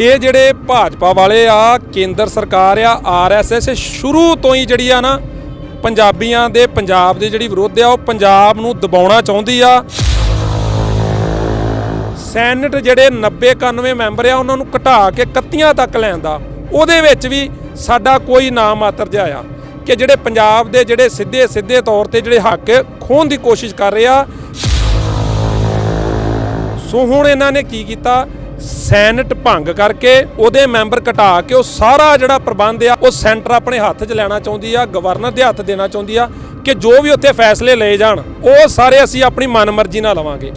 ਇਹ ਜਿਹੜੇ ਭਾਜਪਾ ਵਾਲੇ ਆ, ਕੇਂਦਰ ਸਰਕਾਰ ਆ ਆਰਐਸਐਸ ਸ਼ੁਰੂ ਤੋਂ ਹੀ ਜਿਹੜੀ ਆ ਨਾ, ਪੰਜਾਬੀਆਂ ਦੇ ਪੰਜਾਬ ਦੇ ਜਿਹੜੀ ਵਿਰੋਧ ਆ, ਉਹ ਪੰਜਾਬ ਨੂੰ ਦਬਾਉਣਾ ਚਾਹੁੰਦੀ ਆ। ਸੈਨੇਟ ਜਿਹੜੇ 90 91 ਮੈਂਬਰ ਆ, ਉਹਨਾਂ ਨੂੰ ਘਟਾ ਕੇ 31 ਤੱਕ ਲੈਂਦਾ ਉਹਦੇ ਵਿੱਚ ਵੀ ਸਾਡਾ ਕੋਈ ਨਾਮ ਮਾਤਰ ਜਿਹਾ ਆ ਕਿ ਜਿਹੜੇ ਪੰਜਾਬ ਦੇ ਜਿਹੜੇ ਸਿੱਧੇ ਸਿੱਧੇ ਤੌਰ ਤੇ ਜਿਹੜੇ ਹੱਕ ਖੋਹਣ ਦੀ ਕੋਸ਼ਿਸ਼ ਕਰ ਰਹੇ ਆ। ਸੋ ਹੁਣ ਇਹਨਾਂ ਨੇ ਕੀ ਕੀਤਾ? ਸੈਨਟ ਭੰਗ ਕਰਕੇ ਉਹਦੇ ਮੈਂਬਰ ਘਟਾ ਕੇ ਉਹ ਸਾਰਾ ਜਿਹੜਾ ਪ੍ਰਬੰਧ ਆ, ਉਹ ਸੈਂਟਰ ਆਪਣੇ ਹੱਥ 'ਚ ਲੈਣਾ ਚਾਹੁੰਦੀ ਆ, ਗਵਰਨਰ ਦੇ ਹੱਥ ਦੇਣਾ ਚਾਹੁੰਦੀ ਆ ਕਿ ਜੋ ਵੀ ਉੱਥੇ ਫੈਸਲੇ ਲਏ ਜਾਣ, ਉਹ ਸਾਰੇ ਅਸੀਂ ਆਪਣੀ ਮਨਮਰਜ਼ੀ ਨਾਲ ਲਵਾਂਗੇ।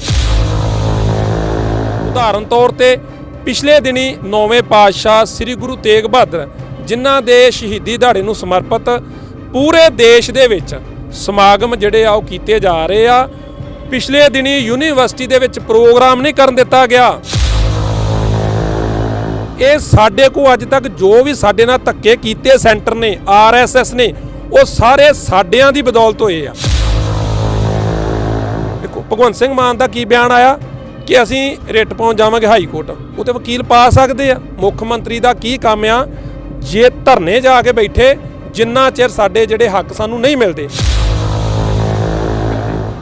ਉਦਾਹਰਨ ਤੌਰ ਤੇ ਪਿਛਲੇ ਦਿਨੀ ਨੌਵੇਂ ਪਾਤਸ਼ਾਹ ਸ੍ਰੀ ਗੁਰੂ ਤੇਗ ਬਹਾਦਰ, ਜਿਨ੍ਹਾਂ ਦੇ ਸ਼ਹੀਦੀ ਦਿਹਾੜੇ ਨੂੰ ਸਮਰਪਿਤ ਪੂਰੇ ਦੇਸ਼ ਦੇ ਵਿੱਚ ਸਮਾਗਮ ਜਿਹੜੇ ਆ, ਉਹ ਕੀਤੇ ਜਾ ਰਹੇ ਆ, ਪਿਛਲੇ ਦਿਨੀ ਯੂਨੀਵਰਸਿਟੀ ਦੇ ਵਿੱਚ ਪ੍ਰੋਗਰਾਮ ਨਹੀਂ ਕਰਨ ਦਿੱਤਾ ਗਿਆ। ਇਹ ਸਾਡੇ ਕੋ ਅੱਜ ਤੱਕ ਜੋ ਵੀ ਸਾਡੇ ਨਾਲ ਧੱਕੇ ਕੀਤੇ ਸੈਂਟਰ ਨੇ ਆਰਐਸਐਸ ਨੇ, ਉਹ ਸਾਰੇ ਸਾਡਿਆਂ ਦੀ ਬਦੌਲਤ ਹੋਏ ਆ। ਦੇਖੋ, ਭਗਵੰਤ ਸਿੰਘ ਮਾਨ ਦਾ ਕੀ ਬਿਆਨ ਆਇਆ? ਕਿ ਅਸੀਂ ਰਿਟ ਪਾਉਣ ਜਾਵਾਂਗੇ ਹਾਈ ਕੋਰਟ। ਉਹ ਤੇ ਵਕੀਲ ਪਾ ਸਕਦੇ ਆ। ਮੁੱਖ ਮੰਤਰੀ ਦਾ ਕੀ ਕੰਮ ਆ? ਜੇ ਧਰਨੇ ਜਾ ਕੇ ਬੈਠੇ, ਜਿੰਨਾ ਚਿਰ ਸਾਡੇ ਜਿਹੜੇ ਹੱਕ ਸਾਨੂੰ ਨਹੀਂ ਮਿਲਦੇ।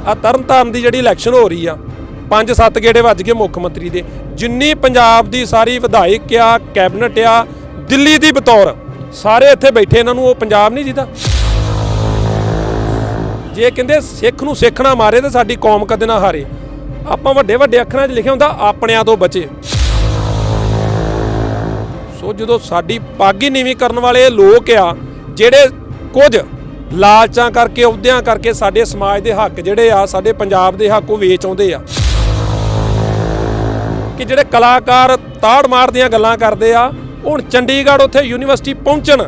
ਆ ਤਰਨਤਾਰਨ ਦੀ ਜਿਹੜੀ ਇਲੈਕਸ਼ਨ ਹੋ ਰਹੀ ਆ ਪੰਜ ਸੱਤ ਗੇੜੇ ਵੱਜ ਗਏ ਮੁੱਖ ਮੰਤਰੀ ਦੇ। ਜਿੰਨੀ ਪੰਜਾਬ ਦੀ ਸਾਰੀ ਵਿਧਾਇਕ ਆ, ਕੈਬਨਿਟ ਆ, ਦਿੱਲੀ ਦੀ ਬਤੌਰ, ਸਾਰੇ ਇੱਥੇ ਬੈਠੇ ਇਹਨਾਂ ਨੂੰ, ਉਹ ਪੰਜਾਬ ਨਹੀਂ ਜਿੱਦਾ। ਜੇ ਕਹਿੰਦੇ ਸਿੱਖ ਨੂੰ ਸਿੱਖ ਨਾ ਮਾਰੇ ਤੇ ਸਾਡੀ ਕੌਮ ਕਦੇ ਨਾ ਹਾਰੇ। ਆਪਾਂ ਵੱਡੇ ਵੱਡੇ ਅੱਖਰਾਂ 'ਚ ਲਿਖਿਆ ਹੁੰਦਾ, ਆਪਣਿਆਂ ਤੋਂ ਬਚੇ। ਸੋ ਜਦੋਂ ਸਾਡੀ ਪਾਗੀ ਨੀਵੀਂ ਕਰਨ ਵਾਲੇ ਲੋਕ ਆ, ਜਿਹੜੇ ਕੁਝ ਲਾਲਚਾਂ ਕਰਕੇ, ਅਹੁਦਿਆਂ ਕਰਕੇ ਸਾਡੇ ਸਮਾਜ ਦੇ ਹੱਕ ਜਿਹੜੇ ਆ, ਸਾਡੇ ਪੰਜਾਬ ਦੇ ਹੱਕ ਉਹ ਵੇਚ ਆਉਂਦੇ ਆ। ਕਿ ਜਿਹੜੇ ਕਲਾਕਾਰ ਤਾੜ ਮਾਰਦੀਆਂ ਗੱਲਾਂ ਕਰਦੇ ਆ, ਹੁਣ ਚੰਡੀਗੜ੍ਹ ਉੱਥੇ ਯੂਨੀਵਰਸਿਟੀ ਪਹੁੰਚਣ,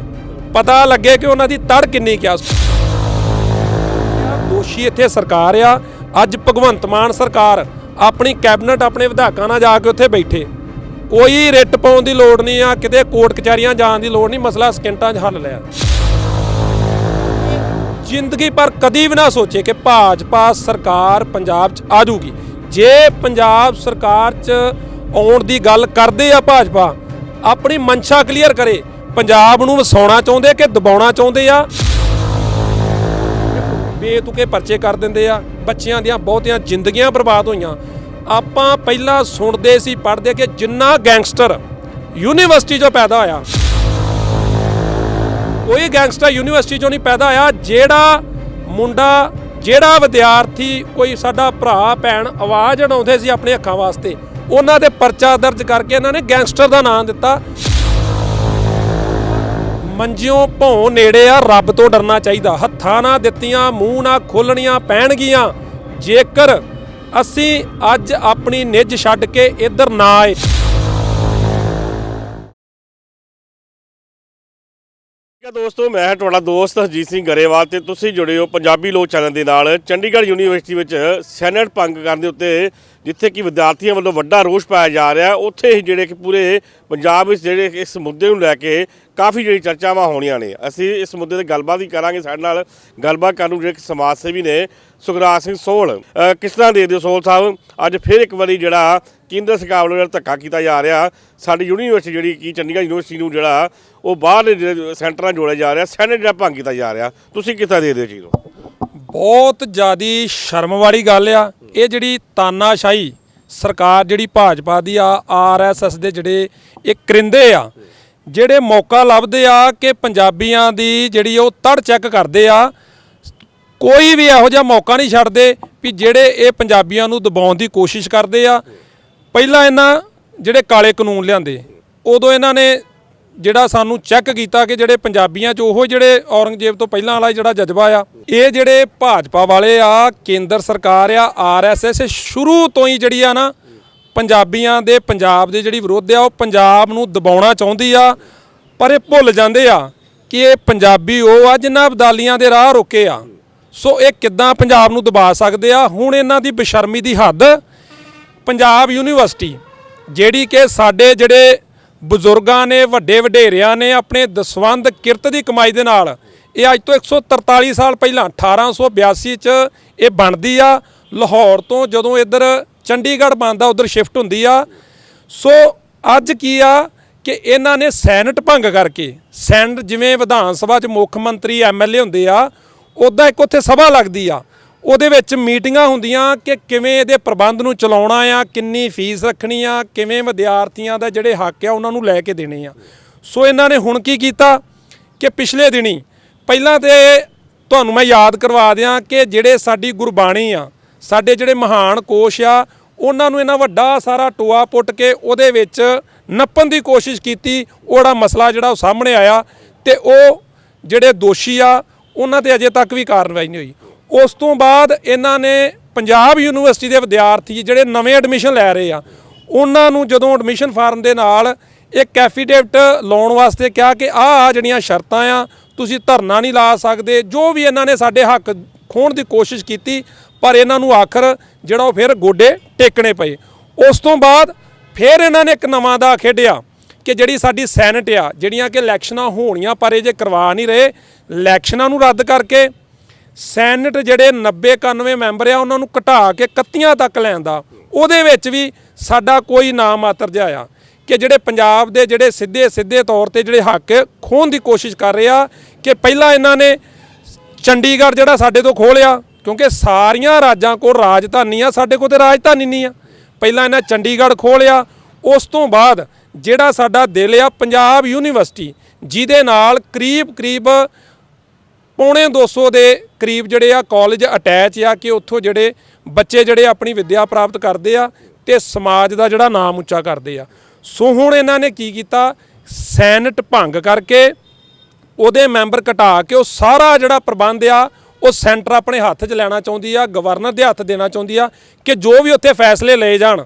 ਪਤਾ ਲੱਗੇ ਕਿ ਉਹਨਾਂ ਦੀ ਤੜ ਕਿੰਨੀ ਕਿਆ ਦੋਸ਼ੀ ਇੱਥੇ ਸਰਕਾਰ ਆ? ਅੱਜ ਭਗਵੰਤ ਮਾਨ ਸਰਕਾਰ ਆਪਣੀ ਕੈਬਨਿਟ ਆਪਣੇ ਵਿਧਾਇਕਾਂ ਨਾਲ ਜਾ ਕੇ ਉੱਥੇ ਬੈਠੇ। ਕੋਈ ਰਿੱਟ ਪਾਉਣ ਦੀ ਲੋੜ ਨਹੀਂ ਆ, ਕਿਤੇ ਕੋਰਟ ਕਚਹਿਰੀਆਂ ਜਾਣ ਦੀ ਲੋੜ ਨਹੀਂ, ਮਸਲਾ ਸਕਿੰਟਾਂ 'ਚ ਹੱਲ ਲਿਆ। ਜ਼ਿੰਦਗੀ ਪਰ ਕਦੀ ਵੀ ਨਾ ਸੋਚੇ ਕਿ ਭਾਜਪਾ ਸਰਕਾਰ ਪੰਜਾਬ 'ਚ ਆ ਜਾਊਗੀ। ਜੇ ਪੰਜਾਬ ਸਰਕਾਰ 'ਚ ਆਉਣ ਦੀ ਗੱਲ ਕਰਦੇ ਆ ਭਾਜਪਾ, ਆਪਣੀ ਮਨਸ਼ਾ ਕਲੀਅਰ ਕਰੇ। ਪੰਜਾਬ ਨੂੰ ਵਸਾਉਣਾ ਚਾਹੁੰਦੇ ਕਿ ਦਬਾਉਣਾ ਚਾਹੁੰਦੇ ਆ? ਬੇਤੁਕੇ ਪਰਚੇ ਕਰ ਦਿੰਦੇ ਆ, ਬੱਚਿਆਂ ਦੀਆਂ ਬਹੁਤੀਆਂ ਜ਼ਿੰਦਗੀਆਂ ਬਰਬਾਦ ਹੋਈਆਂ। ਆਪਾਂ ਪਹਿਲਾਂ ਸੁਣਦੇ ਸੀ, ਪੜ੍ਹਦੇ ਕਿ ਜਿੰਨਾ ਗੈਂਗਸਟਰ ਯੂਨੀਵਰਸਿਟੀ 'ਚੋਂ ਪੈਦਾ ਹੋਇਆ। ਕੋਈ ਗੈਂਗਸਟਰ ਯੂਨੀਵਰਸਿਟੀ 'ਚੋਂ ਨਹੀਂ ਪੈਦਾ ਹੋਇਆ, ਜਿਹੜਾ ਮੁੰਡਾ ਜਿਹੜਾ ਵਿਦਿਆਰਥੀ ਕੋਈ ਸਾਡਾ ਭਰਾ, ਭੈਣ, ਆਵਾਜ਼ ਉਡਾਉਂਦੇ ਸੀ ਆਪਣੇ ਅੱਖਾਂ ਵਾਸਤੇ, ਉਹਨਾਂ ਦੇ ਪਰਚਾ ਦਰਜ ਕਰਕੇ ਇਹਨਾਂ ਨੇ ਗੈਂਗਸਟਰ ਦਾ ਨਾਮ ਦਿੱਤਾ। ਮੰਜਿਓਂ ਭੋਂ ਨੇੜੇ ਆ, ਰੱਬ ਤੋਂ ਡਰਨਾ ਚਾਹੀਦਾ। ਹੱਥਾਂ ਨਾ ਦਿੱਤੀਆਂ, ਮੂੰਹ ਨਾ ਖੋਲਣੀਆਂ ਪੈਣਗੀਆਂ। ਜੇਕਰ ਅਸੀਂ ਅੱਜ ਆਪਣੀ ਨਿੱਜ ਛੱਡ ਕੇ ਇੱਧਰ ਨਾ ਆਏ ਠੀਕ ਦੋਸਤੋ, ਮੈਂ ਤੁਹਾਡਾ ਦੋਸਤ ਹਰਜੀਤ ਸਿੰਘ ਗਰੇਵਾਲ ਤੇ ਤੁਸੀਂ ਜੁੜੇ ਹੋ ਪੰਜਾਬੀ ਲੋਕ ਚੈਨਲ ਦੇ ਨਾਲ। ਚੰਡੀਗੜ੍ਹ ਯੂਨੀਵਰਸਿਟੀ ਵਿੱਚ ਸੈਨੇਟ ਭੰਗ ਕਰਨ ਦੇ ਉੱਤੇ ਜਿੱਥੇ ਕਿ ਵਿਦਿਆਰਥੀਆਂ ਵੱਲੋਂ ਵੱਡਾ ਰੋਸ ਪਾਇਆ ਜਾ ਰਿਹਾ ਉੱਥੇ ਹੀ ਜਿਹੜੇ ਕਿ ਪੂਰੇ ਪੰਜਾਬ ਵਿੱਚ ਜਿਹੜੇ ਇਸ ਮੁੱਦੇ ਨੂੰ ਲੈ ਕੇ ਕਾਫੀ ਜਿਹੜੀ ਚਰਚਾਵਾਂ ਹੋਣੀਆਂ ਨੇ। ਅਸੀਂ ਇਸ ਮੁੱਦੇ ਤੇ ਗੱਲਬਾਤ ਹੀ ਕਰਾਂਗੇ। ਸਾਡੇ ਨਾਲ ਗੱਲਬਾਤ ਕਰਨ ਨੂੰ ਜਿਹੜੇ ਸਮਾਜ ਸੇਵੀ ਨੇ, ਸੁਖਰਾਜ ਸਿੰਘ ਸੋਹਲ। ਕਿਸ ਤਰ੍ਹਾਂ ਦੇ ਦਿਓ ਸੋਹਲ ਸਾਹਿਬ? ਅੱਜ ਫਿਰ ਇੱਕ ਵਾਰੀ ਜਿਹੜਾ ਕੇਂਦਰ ਸਰਕਾਰ ਵੱਲੋਂ ਜਿਹੜਾ ਧੱਕਾ ਕੀਤਾ ਜਾ ਰਿਹਾ, ਸਾਡੀ ਯੂਨੀਵਰਸਿਟੀ ਜਿਹੜੀ ਕੀ ਚੰਡੀਗੜ੍ਹ ਯੂਨੀਵਰਸਿਟੀ ਨੂੰ ਜਿਹੜਾ, ਉਹ ਬਾਹਰਲੇ ਜਿਹੜੇ ਸੈਂਟਰਾਂ ਜੋੜਿਆ ਜਾ ਰਿਹਾ, ਸੈਨੇਟ ਜਿਹੜਾ ਭੰਗ ਕੀਤਾ ਜਾ ਰਿਹਾ। ਤੁਸੀਂ ਕਿੱਦਾਂ ਦੇ ਦਿਓ ਚੀਜ਼ ਨੂੰ? ਬਹੁਤ ਜ਼ਿਆਦੀ ਸ਼ਰਮ ਵਾਲੀ ਗੱਲ ਆ। ਇਹ ਜਿਹੜੀ ਤਾਨਾਸ਼ਾਹੀ ਸਰਕਾਰ ਜਿਹੜੀ ਭਾਜਪਾ ਦੀ ਆ ਆਰਐਸਐਸ ਦੇ ਜਿਹੜੇ ਇਹ ਕਰਿੰਦੇ ਆ, ਜਿਹੜੇ ਮੌਕਾ ਲੱਭਦੇ ਆ ਕਿ ਪੰਜਾਬੀਆਂ ਦੀ ਜਿਹੜੀ ਉਹ ਤੜ ਚੈੱਕ ਕਰਦੇ ਆ, ਕੋਈ ਵੀ ਇਹੋ ਜਿਹਾ ਮੌਕਾ ਨਹੀਂ ਛੱਡਦੇ ਵੀ ਜਿਹੜੇ ਇਹ ਪੰਜਾਬੀਆਂ ਨੂੰ ਦਬਾਉਣ ਦੀ ਕੋਸ਼ਿਸ਼ ਕਰਦੇ ਆ। ਪਹਿਲਾਂ ਇਹਨਾਂ ਜਿਹੜੇ ਕਾਲੇ ਕਾਨੂੰਨ ਲਿਆਂਦੇ, ਉਦੋਂ ਇਹਨਾਂ ਨੇ ਜਿਹੜਾ ਸਾਨੂੰ ਚੈੱਕ ਕੀਤਾ ਕਿ ਜਿਹੜੇ ਪੰਜਾਬੀਆਂ 'ਚ ਉਹ ਜਿਹੜੇ ਔਰੰਗਜ਼ੇਬ ਤੋਂ ਪਹਿਲਾਂ ਵਾਲਾ ਜਿਹੜਾ ਜਜ਼ਬਾ ਆ, ਇਹ ਜਿਹੜੇ ਭਾਜਪਾ ਵਾਲੇ ਆ, ਕੇਂਦਰ ਸਰਕਾਰ ਆ ਆਰਐਸਐਸ ਸ਼ੁਰੂ ਤੋਂ ਹੀ ਜਿਹੜੀ ਆ ਨਾ, ਪੰਜਾਬੀਆਂ ਦੇ ਪੰਜਾਬ ਦੇ ਜਿਹੜੀ ਵਿਰੋਧ ਆ, ਉਹ ਪੰਜਾਬ ਨੂੰ ਦਬਾਉਣਾ ਚਾਹੁੰਦੀ ਆ, ਪਰ ਇਹ ਭੁੱਲ ਜਾਂਦੇ ਆ ਕਿ ਇਹ ਪੰਜਾਬੀ ਉਹ ਆ ਜਿਨ੍ਹਾਂ ਅਬਦਾਲੀਆਂ ਦੇ ਰਾਹ ਰੋਕੇ ਆ। ਸੋ ਇਹ ਕਿੱਦਾਂ ਪੰਜਾਬ ਨੂੰ ਦਬਾ ਸਕਦੇ ਆ? ਹੁਣ ਇਹਨਾਂ ਦੀ ਬੇਸ਼ਰਮੀ ਦੀ ਹੱਦ, ਪੰਜਾਬ ਯੂਨੀਵਰਸਿਟੀ, ਜਿਹੜੀ ਕਿ ਸਾਡੇ ਜਿਹੜੇ ਬਜ਼ੁਰਗਾਂ ਨੇ, ਵੱਡੇ ਵਡੇਰਿਆਂ ਨੇ ਆਪਣੇ ਦਸਵੰਦ ਕਿਰਤ ਦੀ ਕਮਾਈ ਦੇ ਨਾਲ ਇਹ ਅੱਜ ਤੋਂ 143 ਸਾਲ ਪਹਿਲਾਂ 1882 ਚ ਇਹ ਬਣਦੀ ਆ। ਲਾਹੌਰ ਤੋਂ ਜਦੋਂ ਇੱਧਰ ਚੰਡੀਗੜ੍ਹ ਬਣਦਾ, ਉਧਰ ਸ਼ਿਫਟ ਹੁੰਦੀ ਆ। ਸੋ ਅੱਜ ਕੀ ਆ ਕਿ ਇਹਨਾਂ ਨੇ ਸੈਨਟ ਭੰਗ ਕਰਕੇ, ਸੈਨਟ ਜਿਵੇਂ ਵਿਧਾਨ ਸਭਾ 'ਚ ਮੁੱਖ ਮੰਤਰੀ ਐਮਐਲਏ ਹੁੰਦੇ ਆ ਉਦਾਂ ਇੱਕ ਉੱਥੇ ਸਭਾ ਲੱਗਦੀ ਆ। ਉਹਦੇ ਵਿੱਚ ਮੀਟਿੰਗਾਂ ਹੁੰਦੀਆਂ ਕਿ ਕਿਵੇਂ ਇਹਦੇ ਪ੍ਰਬੰਧ ਨੂੰ ਚਲਾਉਣਾ ਆ, ਕਿੰਨੀ ਫੀਸ ਰੱਖਣੀ ਆ, ਕਿਵੇਂ ਵਿਦਿਆਰਥੀਆਂ ਦਾ ਜਿਹੜੇ ਹੱਕ ਆ ਉਹਨਾਂ ਨੂੰ ਲੈ ਕੇ ਦੇਣੇ ਆ। ਸੋ ਇਹਨਾਂ ਨੇ ਹੁਣ ਕੀ ਕੀਤਾ ਕਿ ਪਿਛਲੇ ਦਿਨੀ ਪਹਿਲਾਂ ਤੇ ਤੁਹਾਨੂੰ ਮੈਂ ਯਾਦ ਕਰਵਾ ਦਿਆਂ ਕਿ ਜਿਹੜੇ ਸਾਡੀ ਗੁਰਬਾਣੀ ਆ, ਸਾਡੇ ਜਿਹੜੇ ਮਹਾਨ ਕੋਸ਼ ਆ, ਉਹਨਾਂ ਨੂੰ ਇਹਨਾਂ ਵੱਡਾ ਸਾਰਾ ਟੋਆ ਪੁੱਟ ਕੇ ਉਹਦੇ ਵਿੱਚ ਨੱਪਣ ਦੀ ਕੋਸ਼ਿਸ਼ ਕੀਤੀ। ਉਹੜਾ ਮਸਲਾ ਜਿਹੜਾ ਉਹ ਸਾਹਮਣੇ ਆਇਆ ਤੇ ਉਹ ਜਿਹੜੇ ਦੋਸ਼ੀ ਆ, ਉਹਨਾਂ ਤੇ ਅਜੇ ਤੱਕ ਵੀ ਕਾਰਵਾਈ ਨਹੀਂ ਹੋਈ। ਉਸ ਤੋਂ ਬਾਅਦ ਇਹਨਾਂ ਨੇ ਪੰਜਾਬ ਯੂਨੀਵਰਸਿਟੀ ਦੇ ਵਿਦਿਆਰਥੀ ਜਿਹੜੇ ਨਵੇਂ ਐਡਮਿਸ਼ਨ ਲੈ ਰਹੇ ਆ, ਉਹਨਾਂ ਨੂੰ ਜਦੋਂ ਐਡਮਿਸ਼ਨ ਫਾਰਮ ਦੇ ਨਾਲ ਇੱਕ ਐਫੀਡੇਵਿਟ ਲਾਉਣ ਵਾਸਤੇ ਕਿਹਾ ਕਿ ਆਹ ਆ ਜਿਹੜੀਆਂ ਸ਼ਰਤਾਂ ਆ, ਤੁਸੀਂ ਧਰਨਾ ਨਹੀਂ ਲਾ ਸਕਦੇ, ਜੋ ਵੀ ਇਹਨਾਂ ਨੇ ਸਾਡੇ ਹੱਕ ਖੋਣ ਦੀ ਕੋਸ਼ਿਸ਼ ਕੀਤੀ, ਪਰ ਇਹਨਾਂ ਨੂੰ ਆਖਰ ਜਿਹੜਾ ਉਹ ਫਿਰ ਗੋਡੇ ਟੇਕਣੇ ਪਏ। ਉਸ ਤੋਂ ਬਾਅਦ ਫਿਰ ਇਹਨਾਂ ਨੇ ਇੱਕ ਨਵਾਂ ਦਾ ਖੇਡਿਆ ਕਿ ਜਿਹੜੀ ਸਾਡੀ ਸੈਨੇਟ ਆ, ਜਿਹੜੀਆਂ ਕਿ ਇਲੈਕਸ਼ਨਾਂ ਹੋਣੀਆਂ ਪਰ ਇਹ ਜੇ ਕਰਵਾ ਨਹੀਂ ਰਹੇ, ਇਲੈਕਸ਼ਨਾਂ ਨੂੰ ਰੱਦ ਕਰਕੇ ਸੈਨੇਟ ਜਿਹੜੇ 90 91 ਮੈਂਬਰ ਆ, ਉਹਨਾਂ ਨੂੰ ਘਟਾ ਕੇ 31 ਤੱਕ ਲੈਣ ਦਾ। ਉਹਦੇ ਵਿੱਚ ਵੀ ਸਾਡਾ ਕੋਈ ਨਾਮ ਮਾਤਰ ਜਿਹਾ ਆ ਕਿ ਜਿਹੜੇ ਪੰਜਾਬ ਦੇ ਜਿਹੜੇ ਸਿੱਧੇ ਸਿੱਧੇ ਤੌਰ ਤੇ ਜਿਹੜੇ ਹੱਕ ਖੋਣ ਦੀ ਕੋਸ਼ਿਸ਼ ਕਰ ਰਹੇ ਆ ਕਿ ਪਹਿਲਾਂ ਇਹਨਾਂ ਨੇ ਚੰਡੀਗੜ੍ਹ ਜਿਹੜਾ ਸਾਡੇ ਤੋਂ ਖੋਲਿਆ, ਕਿਉਂਕਿ ਸਾਰੀਆਂ ਰਾਜਾਂ ਕੋਲ ਰਾਜਧਾਨੀ ਆ, ਸਾਡੇ ਕੋਲ ਤੇ ਰਾਜਧਾਨੀ ਨਹੀਂ ਆ। ਪਹਿਲਾਂ ਇਹਨਾਂ ਚੰਡੀਗੜ੍ਹ ਖੋਲਿਆ, ਉਸ ਤੋਂ ਬਾਅਦ ਜਿਹੜਾ ਸਾਡਾ ਦਿਲ ਆ, ਪੰਜਾਬ ਯੂਨੀਵਰਸਿਟੀ, ਜਿਹਦੇ ਨਾਲ ਕਰੀਬ ਕਰੀਬ ਪੌਣੇ 200 ਦੇ ਕਰੀਬ ਜਿਹੜੇ ਆ ਕਾਲਜ ਅਟੈਚ ਆ ਕਿ ਉੱਥੋਂ ਜਿਹੜੇ ਬੱਚੇ ਜਿਹੜੇ ਆਪਣੀ ਵਿੱਦਿਆ ਪ੍ਰਾਪਤ ਕਰਦੇ ਆ ਤੇ ਸਮਾਜ ਦਾ ਜਿਹੜਾ ਨਾਮ ਉੱਚਾ ਕਰਦੇ ਆ। ਸੋ ਹੁਣ ਇਹਨਾਂ ਨੇ ਕੀ ਕੀਤਾ? ਸੈਨਟ ਭੰਗ ਕਰਕੇ ਉਹਦੇ ਮੈਂਬਰ ਘਟਾ ਕੇ ਉਹ ਸਾਰਾ ਜਿਹੜਾ ਪ੍ਰਬੰਧ ਆ, ਉਹ ਸੈਂਟਰ ਆਪਣੇ ਹੱਥ 'ਚ ਲੈਣਾ ਚਾਹੁੰਦੀ ਆ, ਗਵਰਨਰ ਦੇ ਹੱਥ ਦੇਣਾ ਚਾਹੁੰਦੀ ਆ ਕਿ ਜੋ ਵੀ ਉੱਥੇ ਫੈਸਲੇ ਲਏ ਜਾਣ,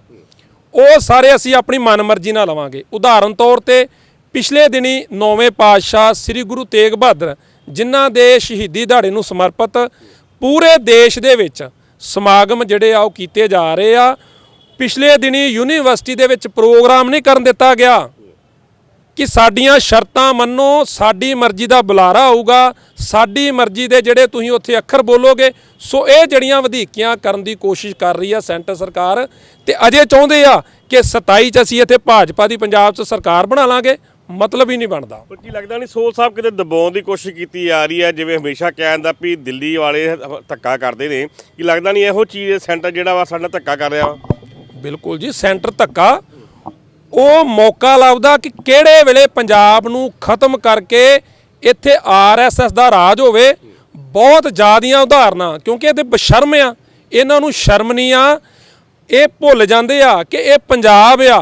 ਉਹ ਸਾਰੇ ਅਸੀਂ ਆਪਣੀ ਮਨਮਰਜ਼ੀ ਨਾਲ ਲਵਾਂਗੇ। ਉਦਾਹਰਨ ਤੌਰ ਤੇ ਪਿਛਲੇ ਦਿਨੀ ਨੌਵੇਂ ਪਾਤਸ਼ਾਹ ਸ੍ਰੀ ਗੁਰੂ ਤੇਗ ਬਹਾਦਰ ਜਿਨ੍ਹਾਂ ਦੇ ਸ਼ਹੀਦੀ ਦਿਹਾੜੇ ਨੂੰ ਸਮਰਪਿਤ ਪੂਰੇ ਦੇਸ਼ ਦੇ ਵਿੱਚ ਸਮਾਗਮ ਜਿਹੜੇ ਆ ਉਹ ਕੀਤੇ ਜਾ ਰਹੇ ਆ। ਪਿਛਲੇ ਦਿਨੀ ਯੂਨੀਵਰਸਿਟੀ ਦੇ ਵਿੱਚ ਪ੍ਰੋਗਰਾਮ ਨਹੀਂ ਕਰਨ ਦਿੱਤਾ ਗਿਆ ਕਿ ਸਾਡੀਆਂ ਸ਼ਰਤਾਂ ਮੰਨੋ, ਸਾਡੀ ਮਰਜ਼ੀ ਦਾ ਬੁਲਾਰਾ ਆਊਗਾ, ਸਾਡੀ ਮਰਜ਼ੀ ਦੇ ਜਿਹੜੇ ਤੁਸੀਂ ਉੱਥੇ ਅੱਖਰ ਬੋਲੋਗੇ, ਸੋ ਇਹ ਜਿਹੜੀਆਂ ਵਧੀਕੀਆਂ ਕਰਨ ਦੀ ਕੋਸ਼ਿਸ਼ ਕਰ ਰਹੀ ਆ ਸੈਂਟਰ ਸਰਕਾਰ, ਤੇ ਅਜੇ ਚਾਹੁੰਦੇ ਆ ਕਿ 27 ਚ ਅਸੀਂ ਇੱਥੇ ਭਾਜਪਾ ਦੀ ਪੰਜਾਬ 'ਚ ਸਰਕਾਰ ਬਣਾ ਲਾਂਗੇ। ਮਤਲਬ ਹੀ ਨਹੀਂ ਬਣਦਾ। ਪਰ ਕੀ ਲੱਗਦਾ ਨਹੀਂ ਸੋਲ ਸਾਹਿਬ ਕਿਤੇ ਦਬਾਉਣ ਦੀ ਕੋਸ਼ਿਸ਼ ਕੀਤੀ ਜਾ ਰਹੀ ਹੈ ਜਿਵੇਂ ਹਮੇਸ਼ਾ ਕਿਹਾ ਜਾਂਦਾ ਵੀ ਦਿੱਲੀ ਵਾਲੇ ਧੱਕਾ ਕਰਦੇ ਨੇ। ਕੀ ਲੱਗਦਾ ਨਹੀਂ ਇਹੋ ਚੀਜ਼ ਸੈਂਟਰ ਜਿਹੜਾ ਵਾ ਸਾਡਾ ਧੱਕਾ ਕਰ ਰਿਹਾ? ਬਿਲਕੁਲ ਜੀ ਸੈਂਟਰ ਧੱਕਾ। ਉਹ ਮੌਕਾ ਲੱਭਦਾ ਕਿ ਕਿਹੜੇ ਵੇਲੇ ਪੰਜਾਬ ਨੂੰ ਖਤਮ ਕਰਕੇ ਇੱਥੇ ਆਰਐਸਐਸ ਦਾ ਰਾਜ ਹੋਵੇ। ਬਹੁਤ ਜ਼ਿਆਦੀਆਂ ਉਦਾਹਰਨਾਂ ਕਿਉਂਕਿ ਇਹਦੇ ਬਸ਼ਰਮ ਆ। ਇਹਨਾਂ ਨੂੰ ਸ਼ਰਮ ਨਹੀਂ ਆ। ਇਹ ਭੁੱਲ ਜਾਂਦੇ ਆ ਕਿ ਇਹ ਪੰਜਾਬ ਆ।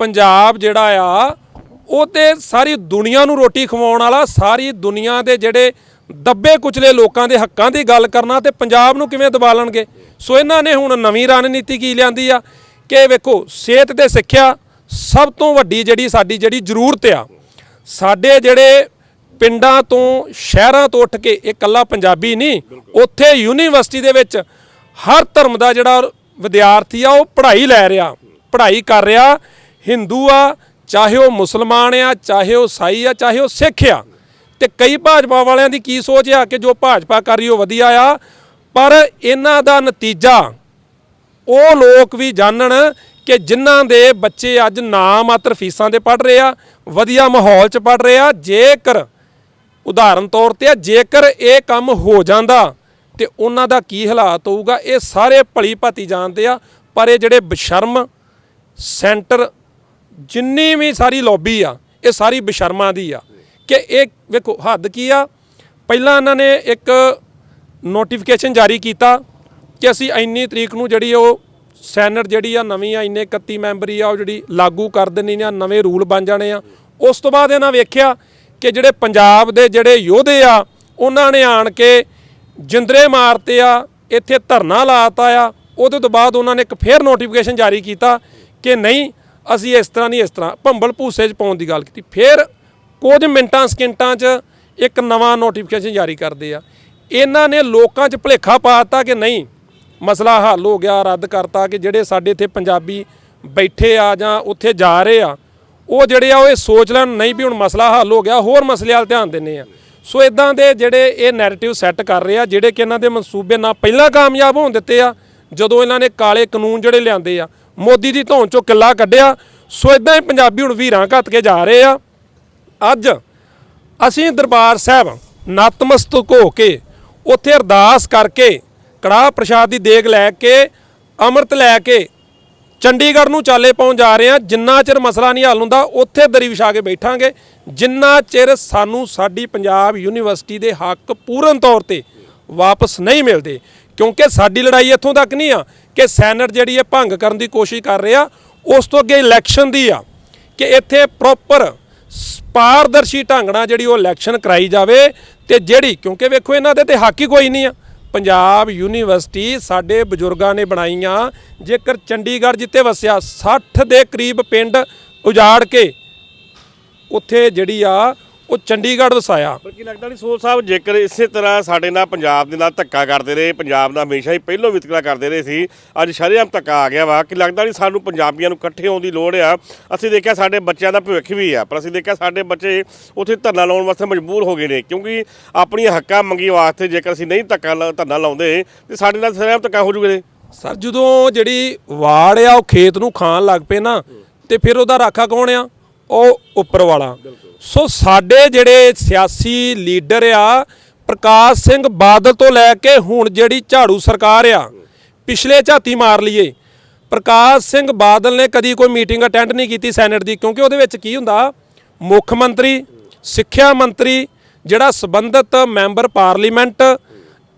ਪੰਜਾਬ ਜਿਹੜਾ ਆ ਉਹ ਤੇ ਸਾਰੀ ਦੁਨੀਆ ਨੂੰ ਰੋਟੀ ਖਵਾਉਣ ਵਾਲਾ, ਸਾਰੀ ਦੁਨੀਆ ਦੇ ਜਿਹੜੇ ਦੱਬੇ ਕੁਚਲੇ ਲੋਕਾਂ ਦੇ ਹੱਕਾਂ ਦੀ ਗੱਲ ਕਰਨਾ ਤੇ ਪੰਜਾਬ ਨੂੰ ਕਿਵੇਂ ਦਬਾ ਲੈਣਗੇ? ਸੋ ਇਹਨਾਂ ਨੇ ਹੁਣ ਨਵੀਂ ਰਣਨੀਤੀ ਕੀ ਲਿਆਂਦੀ ਆ? ਕਿ ਵੇਖੋ, ਸਿਹਤ ਤੇ ਸਿੱਖਿਆ ਸਭ ਤੋਂ ਵੱਡੀ ਜਿਹੜੀ ਸਾਡੀ ਜਿਹੜੀ ਜ਼ਰੂਰਤ ਆ, ਸਾਡੇ ਜਿਹੜੇ ਪਿੰਡਾਂ ਤੋਂ, ਸ਼ਹਿਰਾਂ ਤੋਂ ਉੱਠ ਕੇ ਇਹ ਇਕੱਲਾ ਪੰਜਾਬੀ ਨਹੀਂ, ਉੱਥੇ ਯੂਨੀਵਰਸਿਟੀ ਦੇ ਵਿੱਚ ਹਰ ਧਰਮ ਦਾ ਜਿਹੜਾ ਵਿਦਿਆਰਥੀ ਆ, ਉਹ ਪੜ੍ਹਾਈ ਲੈ ਰਿਹਾ, ਪੜ੍ਹਾਈ ਕਰ ਰਿਹਾ, ਹਿੰਦੂ ਆ ਚਾਹੇ ਉਹ ਮੁਸਲਮਾਨ ਆ, ਚਾਹੇ ਉਹ ਸਾਈ ਆ, ਚਾਹੇ ਉਹ ਸਿੱਖ ਆ। ਤੇ ਕਈ ਭਾਜਪਾ ਵਾਲਿਆਂ ਦੀ ਕੀ ਸੋਚ ਆ ਕਿ ਜੋ ਭਾਜਪਾ ਕਰ ਰਹੀ ਉਹ ਵਧੀਆ ਆ, ਪਰ ਇਹਨਾਂ ਦਾ ਨਤੀਜਾ, ਉਹ ਲੋਕ ਵੀ ਜਾਣਨ ਕਿ ਜਿਨ੍ਹਾਂ ਦੇ ਬੱਚੇ ਅੱਜ ਨਾ ਮਾਤਰ ਫੀਸਾਂ ਦੇ ਪੜ ਰਹੇ ਆ, ਵਧੀਆ ਮਾਹੌਲ 'ਚ ਪੜ ਰਹੇ ਆ, ਜੇਕਰ, ਉਦਾਹਰਨ ਤੌਰ ਤੇ ਆ, ਜੇਕਰ ਇਹ ਕੰਮ ਹੋ ਜਾਂਦਾ, ਤੇ ਉਹਨਾਂ ਦਾ ਕੀ ਹਾਲਾਤ ਹੋਊਗਾ, ਇਹ ਸਾਰੇ ਭਲੀ ਭਾਤੀ ਜਾਣਦੇ ਆ, ਪਰ ਇਹ ਜਿਹੜੇ ਬਸ਼ਰਮ ਸੈਂਟਰ ਜਿੰਨੀ ਵੀ ਸਾਰੀ ਲੌਬੀ ਆ, ਇਹ ਸਾਰੀ ਬਸ਼ਰਮਾਂ ਦੀ ਆ। ਕਿ ਇਹ ਵੇਖੋ, ਹੱਦ ਕੀ ਆ? ਪਹਿਲਾਂ ਇਹਨਾਂ ਨੇ ਇੱਕ ਨੋਟੀਫਿਕੇਸ਼ਨ ਜਾਰੀ ਕੀਤਾ ਕਿ ਅਸੀਂ ਇੰਨੀ ਤਰੀਕ ਨੂੰ ਜਿਹੜੀ ਉਹ ਸੈਨਟ ਜਿਹੜੀ ਆ, ਨਵੀਂ ਆ, ਇੰਨੇ 31 ਮੈਂਬਰੀ ਆ, ਉਹ ਜਿਹੜੀ ਲਾਗੂ ਕਰ ਦੇਣੀ ਆ, ਨਵੇਂ ਰੂਲ ਬਣ ਜਾਣੇ ਆ। ਉਸ ਤੋਂ ਬਾਅਦ ਇਹਨਾਂ ਵੇਖਿਆ ਕਿ ਜਿਹੜੇ ਪੰਜਾਬ ਦੇ ਜਿਹੜੇ ਯੋਧੇ ਆ, ਉਹਨਾਂ ਨੇ ਆਣ ਕੇ ਜਿੰਦਰੇ ਮਾਰਤੇ ਆ, ਇੱਥੇ ਧਰਨਾ ਲਾਤਾ ਆ। ਉਹਦੇ ਤੋਂ ਬਾਅਦ ਉਹਨਾਂ ਨੇ ਇੱਕ ਫੇਰ ਨੋਟੀਫਿਕੇਸ਼ਨ ਜਾਰੀ ਕੀਤਾ ਕਿ ਨਹੀਂ ਅਸੀਂ ਇਸ ਤਰ੍ਹਾਂ ਨਹੀਂ ਇਸ ਤਰ੍ਹਾਂ ਭੰਬਲ ਭੂਸੇ 'ਚ ਪਾਉਣ ਦੀ ਗੱਲ ਕੀਤੀ। ਫਿਰ ਕੁਝ ਮਿੰਟਾਂ, ਸਕਿੰਟਾਂ 'ਚ ਇੱਕ ਨਵਾਂ ਨੋਟੀਫਿਕੇਸ਼ਨ ਜਾਰੀ ਕਰਦੇ ਆ। ਇਹਨਾਂ ਨੇ ਲੋਕਾਂ 'ਚ ਭੁਲੇਖਾ ਪਾਤਾ ਕਿ ਨਹੀਂ, ਮਸਲਾ ਹੱਲ ਹੋ ਗਿਆ, ਰੱਦ ਕਰਤਾ ਕਿ ਜਿਹੜੇ ਸਾਡੇ ਇੱਥੇ ਪੰਜਾਬੀ ਬੈਠੇ ਆ ਜਾਂ ਉੱਥੇ ਜਾ ਰਹੇ ਆ, ਉਹ ਜਿਹੜੇ ਆ, ਉਹ ਇਹ ਸੋਚ ਲੈਣ ਨਹੀਂ ਵੀ ਹੁਣ ਮਸਲਾ ਹੱਲ ਹੋ ਗਿਆ, ਹੋਰ ਮਸਲੇ ਵੱਲ ਧਿਆਨ ਦਿੰਨੇ ਆ। ਸੋ ਇਦਾਂ ਦੇ ਜਿਹੜੇ ਇਹ ਨੈਰੇਟਿਵ ਸੈੱਟ ਕਰ ਰਹੇ ਆ, ਜਿਹੜੇ ਕਿ ਇਹਨਾਂ ਦੇ ਮਨਸੂਬੇ ਨਾ ਪਹਿਲਾਂ ਕਾਮਯਾਬ ਹੋਣ ਦਿੱਤੇ ਆ, ਜਦੋਂ ਇਹਨਾਂ ਨੇ ਕਾਲੇ ਕਾਨੂੰਨ ਜਿਹੜੇ ਲਿਆਂਦੇ ਆ ਮੋਦੀ ਦੀ ਧੌਣ ਚੋਂ ਕਿੱਲਾ ਕੱਢਿਆ। ਸੋ ਇਦਾਂ ਹੀ ਪੰਜਾਬੀ ਹੁਣ ਵੀਰਾਂ ਘੱਟ ਕੇ ਜਾ ਰਹੇ ਆ। ਅੱਜ ਅਸੀਂ ਦਰਬਾਰ ਸਾਹਿਬ ਨਤਮਸਤਕ ਹੋ ਕੇ ਉੱਥੇ ਅਰਦਾਸ ਕਰਕੇ ਕੜਾਹ ਪ੍ਰਸ਼ਾਦ ਦੀ ਦੇਗ ਲੈ ਕੇ, ਅੰਮ੍ਰਿਤ ਲੈ ਕੇ ਚੰਡੀਗੜ੍ਹ ਨੂੰ ਚਾਲੇ ਪਾਉਣ ਜਾ ਰਹੇ ਹਾਂ ਜਿੰਨਾ ਚਿਰ ਮਸਲਾ ਨਹੀਂ ਹੱਲ ਹੁੰਦਾ, ਉੱਥੇ ਦਰੀ ਵਿਛਾ ਕੇ ਬੈਠਾਂਗੇ। ਜਿੰਨਾ ਚਿਰ ਸਾਨੂੰ ਸਾਡੀ ਪੰਜਾਬ ਯੂਨੀਵਰਸਿਟੀ ਦੇ ਹੱਕ ਪੂਰਨ ਤੌਰ ਤੇ ਵਾਪਸ ਨਹੀਂ ਮਿਲਦੇ, ਕਿਉਂਕਿ ਸਾਡੀ ਲੜਾਈ ਇੱਥੋਂ ਤੱਕ ਨਹੀਂ ਆ। ਕਿ ਸੈਨੇਟ ਜਿਹੜੀ ਇਹ ਭੰਗ ਕਰਨ ਦੀ ਕੋਸ਼ਿਸ਼ ਕਰ ਰਿਹਾ ਉਸ ਤੋਂ ਅੱਗੇ ਇਲੈਕਸ਼ਨ ਦੀ ਆ, ਕਿ ਇੱਥੇ ਪ੍ਰੋਪਰ ਪਾਰਦਰਸ਼ੀ ਢੰਗ ਨਾਲ ਜਿਹੜੀ ਉਹ ਇਲੈਕਸ਼ਨ ਕਰਾਈ ਜਾਵੇ ਤੇ ਜਿਹੜੀ, ਕਿਉਂਕਿ ਵੇਖੋ ਇਹਨਾਂ ਦੇ ਤੇ ਹੱਕ ਹੀ ਕੋਈ ਨਹੀਂ ਆ। ਪੰਜਾਬ ਯੂਨੀਵਰਸਿਟੀ ਸਾਡੇ ਬਜ਼ੁਰਗਾਂ ਨੇ ਬਣਾਈਆਂ, ਜੇਕਰ ਚੰਡੀਗੜ੍ਹ ਜਿੱਤੇ ਵਸਿਆ 60 ਦੇ ਕਰੀਬ ਪਿੰਡ ਉਜਾੜ ਕੇ, ਉੱਥੇ ਜਿਹੜੀ ਆ ਉਹ ਚੰਡੀਗੜ੍ਹ ਵਸਾਇਆ ਪਰ ਕੀ ਲੱਗਦਾ ਨਹੀਂ ਸੋਲ ਸਾਹਿਬ ਜੇਕਰ ਇਸੇ ਤਰ੍ਹਾਂ ਸਾਡੇ ਨਾਲ ਪੰਜਾਬ ਦੇ ਨਾਲ ਧੱਕਾ ਕਰਦੇ ਰਹੇ ਪੰਜਾਬ ਨਾਲ ਹਮੇਸ਼ਾ ਹੀ ਪਹਿਲੋਂ ਵਿਤਕਰਾ ਕਰਦੇ ਰਹੇ ਸੀ ਅੱਜ ਸ਼ਰੇਆਮ ਧੱਕਾ ਆ ਗਿਆ ਵਾ ਕਿ ਲੱਗਦਾ ਨਹੀਂ ਸਾਨੂੰ ਪੰਜਾਬੀਆਂ ਨੂੰ ਇਕੱਠੇ ਹੋਣ ਦੀ ਲੋੜ ਆ। ਅਸੀਂ ਦੇਖਿਆ ਸਾਡੇ ਬੱਚਿਆਂ ਦਾ ਭਵਿੱਖ ਵੀ ਆ ਪਰ ਅਸੀਂ ਦੇਖਿਆ ਸਾਡੇ ਬੱਚੇ ਉੱਥੇ ਧਰਨਾ ਲਾਉਣ ਵਾਸਤੇ ਮਜਬੂਰ ਹੋ ਗਏ ਨੇ ਕਿਉਂਕਿ ਆਪਣੀਆਂ ਹੱਕਾਂ ਮੰਗੀ ਵਾਸਤੇ ਜੇਕਰ ਅਸੀਂ ਨਹੀਂ ਧੱਕਾ ਧਰਨਾ ਲਾਉਂਦੇ ਤੇ ਸਾਡੇ ਨਾਲ ਸ਼ਰੇਆਮ ਧੱਕਾ ਹੋ ਜੂਗੇ ਸਰ ਜਦੋਂ ਜਿਹੜੀ ਵਾੜ ਆ ਉਹ ਖੇਤ ਨੂੰ ਖਾਣ ਲੱਗ ਪਏ ਨਾ ਤੇ ਫਿਰ ਉਹਦਾ ਰਾਖਾ ਕੌਣ ਆ? ਉਹ ਉੱਪਰ ਵਾਲਾ। ਸੋ ਸਾਡੇ ਜਿਹੜੇ ਸਿਆਸੀ ਲੀਡਰ ਆ, ਪ੍ਰਕਾਸ਼ ਸਿੰਘ ਬਾਦਲ ਤੋਂ ਲੈ ਕੇ ਹੁਣ ਜਿਹੜੀ ਝਾੜੂ ਸਰਕਾਰ ਆ, ਪਿਛਲੇ ਝਾਤੀ ਮਾਰ ਲਈਏ। ਪ੍ਰਕਾਸ਼ ਸਿੰਘ ਬਾਦਲ ਨੇ ਕਦੀ ਕੋਈ ਮੀਟਿੰਗ ਅਟੈਂਡ ਨਹੀਂ ਕੀਤੀ ਸੈਨੇਟ ਦੀ, ਕਿਉਂਕਿ ਉਹਦੇ ਵਿੱਚ ਕੀ ਹੁੰਦਾ? ਮੁੱਖ ਮੰਤਰੀ, ਸਿੱਖਿਆ ਮੰਤਰੀ, ਜਿਹੜਾ ਸਬੰਧਤ ਮੈਂਬਰ ਪਾਰਲੀਮੈਂਟ,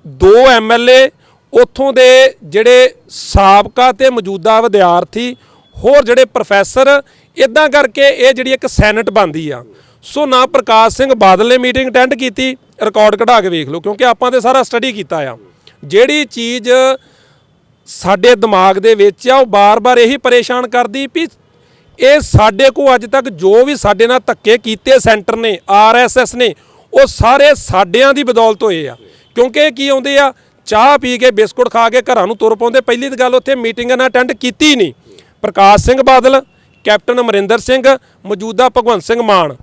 ਦੋ ਐਮਐਲਏ ਉੱਥੋਂ ਦੇ ਜਿਹੜੇ ਸਾਬਕਾ ਤੇ ਮੌਜੂਦਾ ਵਿਦਿਆਰਥੀ, ਹੋਰ ਜਿਹੜੇ ਪ੍ਰੋਫੈਸਰ ਇਦਾਂ ਕਰਕੇ ਇਹ ਜਿਹੜੀ ਇੱਕ ਸੈਨੇਟ ਬਣਦੀ ਆ। ਸੋ ਨਾ ਪ੍ਰਕਾਸ਼ ਸਿੰਘ ਬਾਦਲ ਨੇ ਮੀਟਿੰਗ ਅਟੈਂਡ ਕੀਤੀ, ਰਿਕਾਰਡ ਕਢਾ ਕੇ ਵੇਖ ਲਓ, ਕਿਉਂਕਿ ਆਪਾਂ ਤੇ ਸਾਰਾ ਸਟੱਡੀ ਕੀਤਾ ਆ। ਜਿਹੜੀ ਚੀਜ਼ ਸਾਡੇ ਦਿਮਾਗ ਦੇ ਵਿੱਚ ਆ, ਉਹ ਬਾਰ-ਬਾਰ ਇਹੀ ਪਰੇਸ਼ਾਨ ਕਰਦੀ ਵੀ ਇਹ ਸਾਡੇ ਕੋ ਅੱਜ ਤੱਕ ਜੋ ਵੀ ਸਾਡੇ ਨਾਲ ਧੱਕੇ ਕੀਤੇ ਸੈਂਟਰ ਨੇ ਆਰਐਸਐਸ ਨੇ, ਉਹ ਸਾਰੇ ਸਾਡਿਆਂ ਦੀ ਬਦੌਲਤ ਹੋਏ ਆ। ਕਿਉਂਕਿ ਇਹ ਕੀ ਆਉਂਦੇ ਆ, ਚਾਹ ਪੀ ਕੇ ਬਿਸਕੁਟ ਖਾ ਕੇ ਘਰਾਂ ਨੂੰ ਤੁਰ ਪਾਉਂਦੇ, ਪਹਿਲੀ ਤਾਂ ਗੱਲ ਉੱਥੇ ਮੀਟਿੰਗ ਨਾ ਅਟੈਂਡ ਕੀਤੀ ਨਹੀਂ। ਪ੍ਰਕਾਸ਼ ਸਿੰਘ ਬਾਦਲ, ਕੈਪਟਨ ਅਮਰਿੰਦਰ ਸਿੰਘ, ਮੌਜੂਦਾ ਭਗਵੰਤ ਸਿੰਘ ਮਾਨ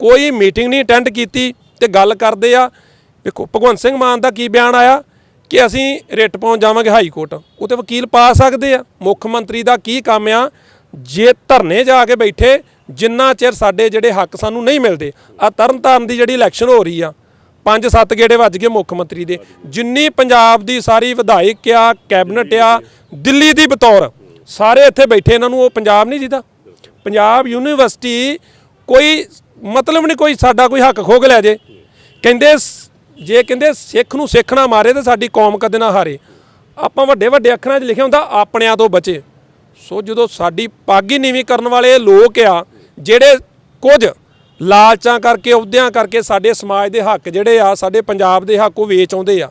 ਕੋਈ ਮੀਟਿੰਗ ਨਹੀਂ ਅਟੈਂਡ ਕੀਤੀ ਤੇ ਗੱਲ ਕਰਦੇ ਆ। ਵੇਖੋ, ਭਗਵੰਤ ਸਿੰਘ ਮਾਨ ਦਾ ਕੀ ਬਿਆਨ ਆਇਆ ਕਿ ਅਸੀਂ ਰਿਟ ਪਹੁੰਚ ਜਾਵਾਂਗੇ ਹਾਈ ਕੋਰਟ। ਉਹ ਤੇ ਵਕੀਲ ਪਾ ਸਕਦੇ ਆ। ਮੁੱਖ ਮੰਤਰੀ ਦਾ ਕੀ ਕੰਮ ਆ? ਜੇ ਧਰਨੇ ਜਾ ਕੇ ਬੈਠੇ, ਜਿੰਨਾ ਚਿਰ ਸਾਡੇ ਜਿਹੜੇ ਹੱਕ ਸਾਨੂੰ ਨਹੀਂ ਮਿਲਦੇ ਆ ਤਰਨਤਾਰਨ ਦੀ ਜਿਹੜੀ ਇਲੈਕਸ਼ਨ ਹੋ ਰਹੀ ਆ ਪੰਜ ਸੱਤ ਗੇੜੇ ਵੱਜ ਗਏ ਮੁੱਖ ਮੰਤਰੀ ਦੇ। ਜਿੰਨੀ ਪੰਜਾਬ ਦੀ ਸਾਰੀ ਵਿਧਾਇਕ ਆ, ਕੈਬਨਿਟ ਆ, ਦਿੱਲੀ ਦੀ ਬਤੌਰ, ਸਾਰੇ ਇੱਥੇ ਬੈਠੇ, ਇਹਨਾਂ ਨੂੰ ਉਹ ਪੰਜਾਬ ਨਹੀਂ ਜਿੱਦਾ। ਪੰਜਾਬ ਯੂਨੀਵਰਸਿਟੀ ਕੋਈ ਮਤਲਬ ਨਹੀਂ ਕੋਈ ਸਾਡਾ ਕੋਈ ਹੱਕ ਖੋਗ ਲੈ ਜੇ। ਕਹਿੰਦੇ ਜੇ ਕਹਿੰਦੇ ਸਿੱਖ ਨੂੰ ਸਿੱਖ ਨਾ ਮਾਰੇ ਤੇ ਸਾਡੀ ਕੌਮ ਕਦੇ ਨਾ ਹਾਰੇ। ਆਪਾਂ ਵੱਡੇ ਵੱਡੇ ਅੱਖਰਾਂ 'ਚ ਲਿਖਿਆ ਹੁੰਦਾ, ਆਪਣਿਆਂ ਤੋਂ ਬਚੇ। ਸੋ ਜਦੋਂ ਸਾਡੀ ਪੱਗ ਹੀ ਨੀਵੀਂ ਕਰਨ ਵਾਲੇ ਲੋਕ ਆ, ਜਿਹੜੇ ਕੁਝ ਲਾਲਚਾਂ ਕਰਕੇ, ਅਹੁਦਿਆਂ ਕਰਕੇ ਸਾਡੇ ਸਮਾਜ ਦੇ ਹੱਕ ਜਿਹੜੇ ਆ, ਸਾਡੇ ਪੰਜਾਬ ਦੇ ਹੱਕ ਉਹ ਵੇਚ ਆਉਂਦੇ ਆ।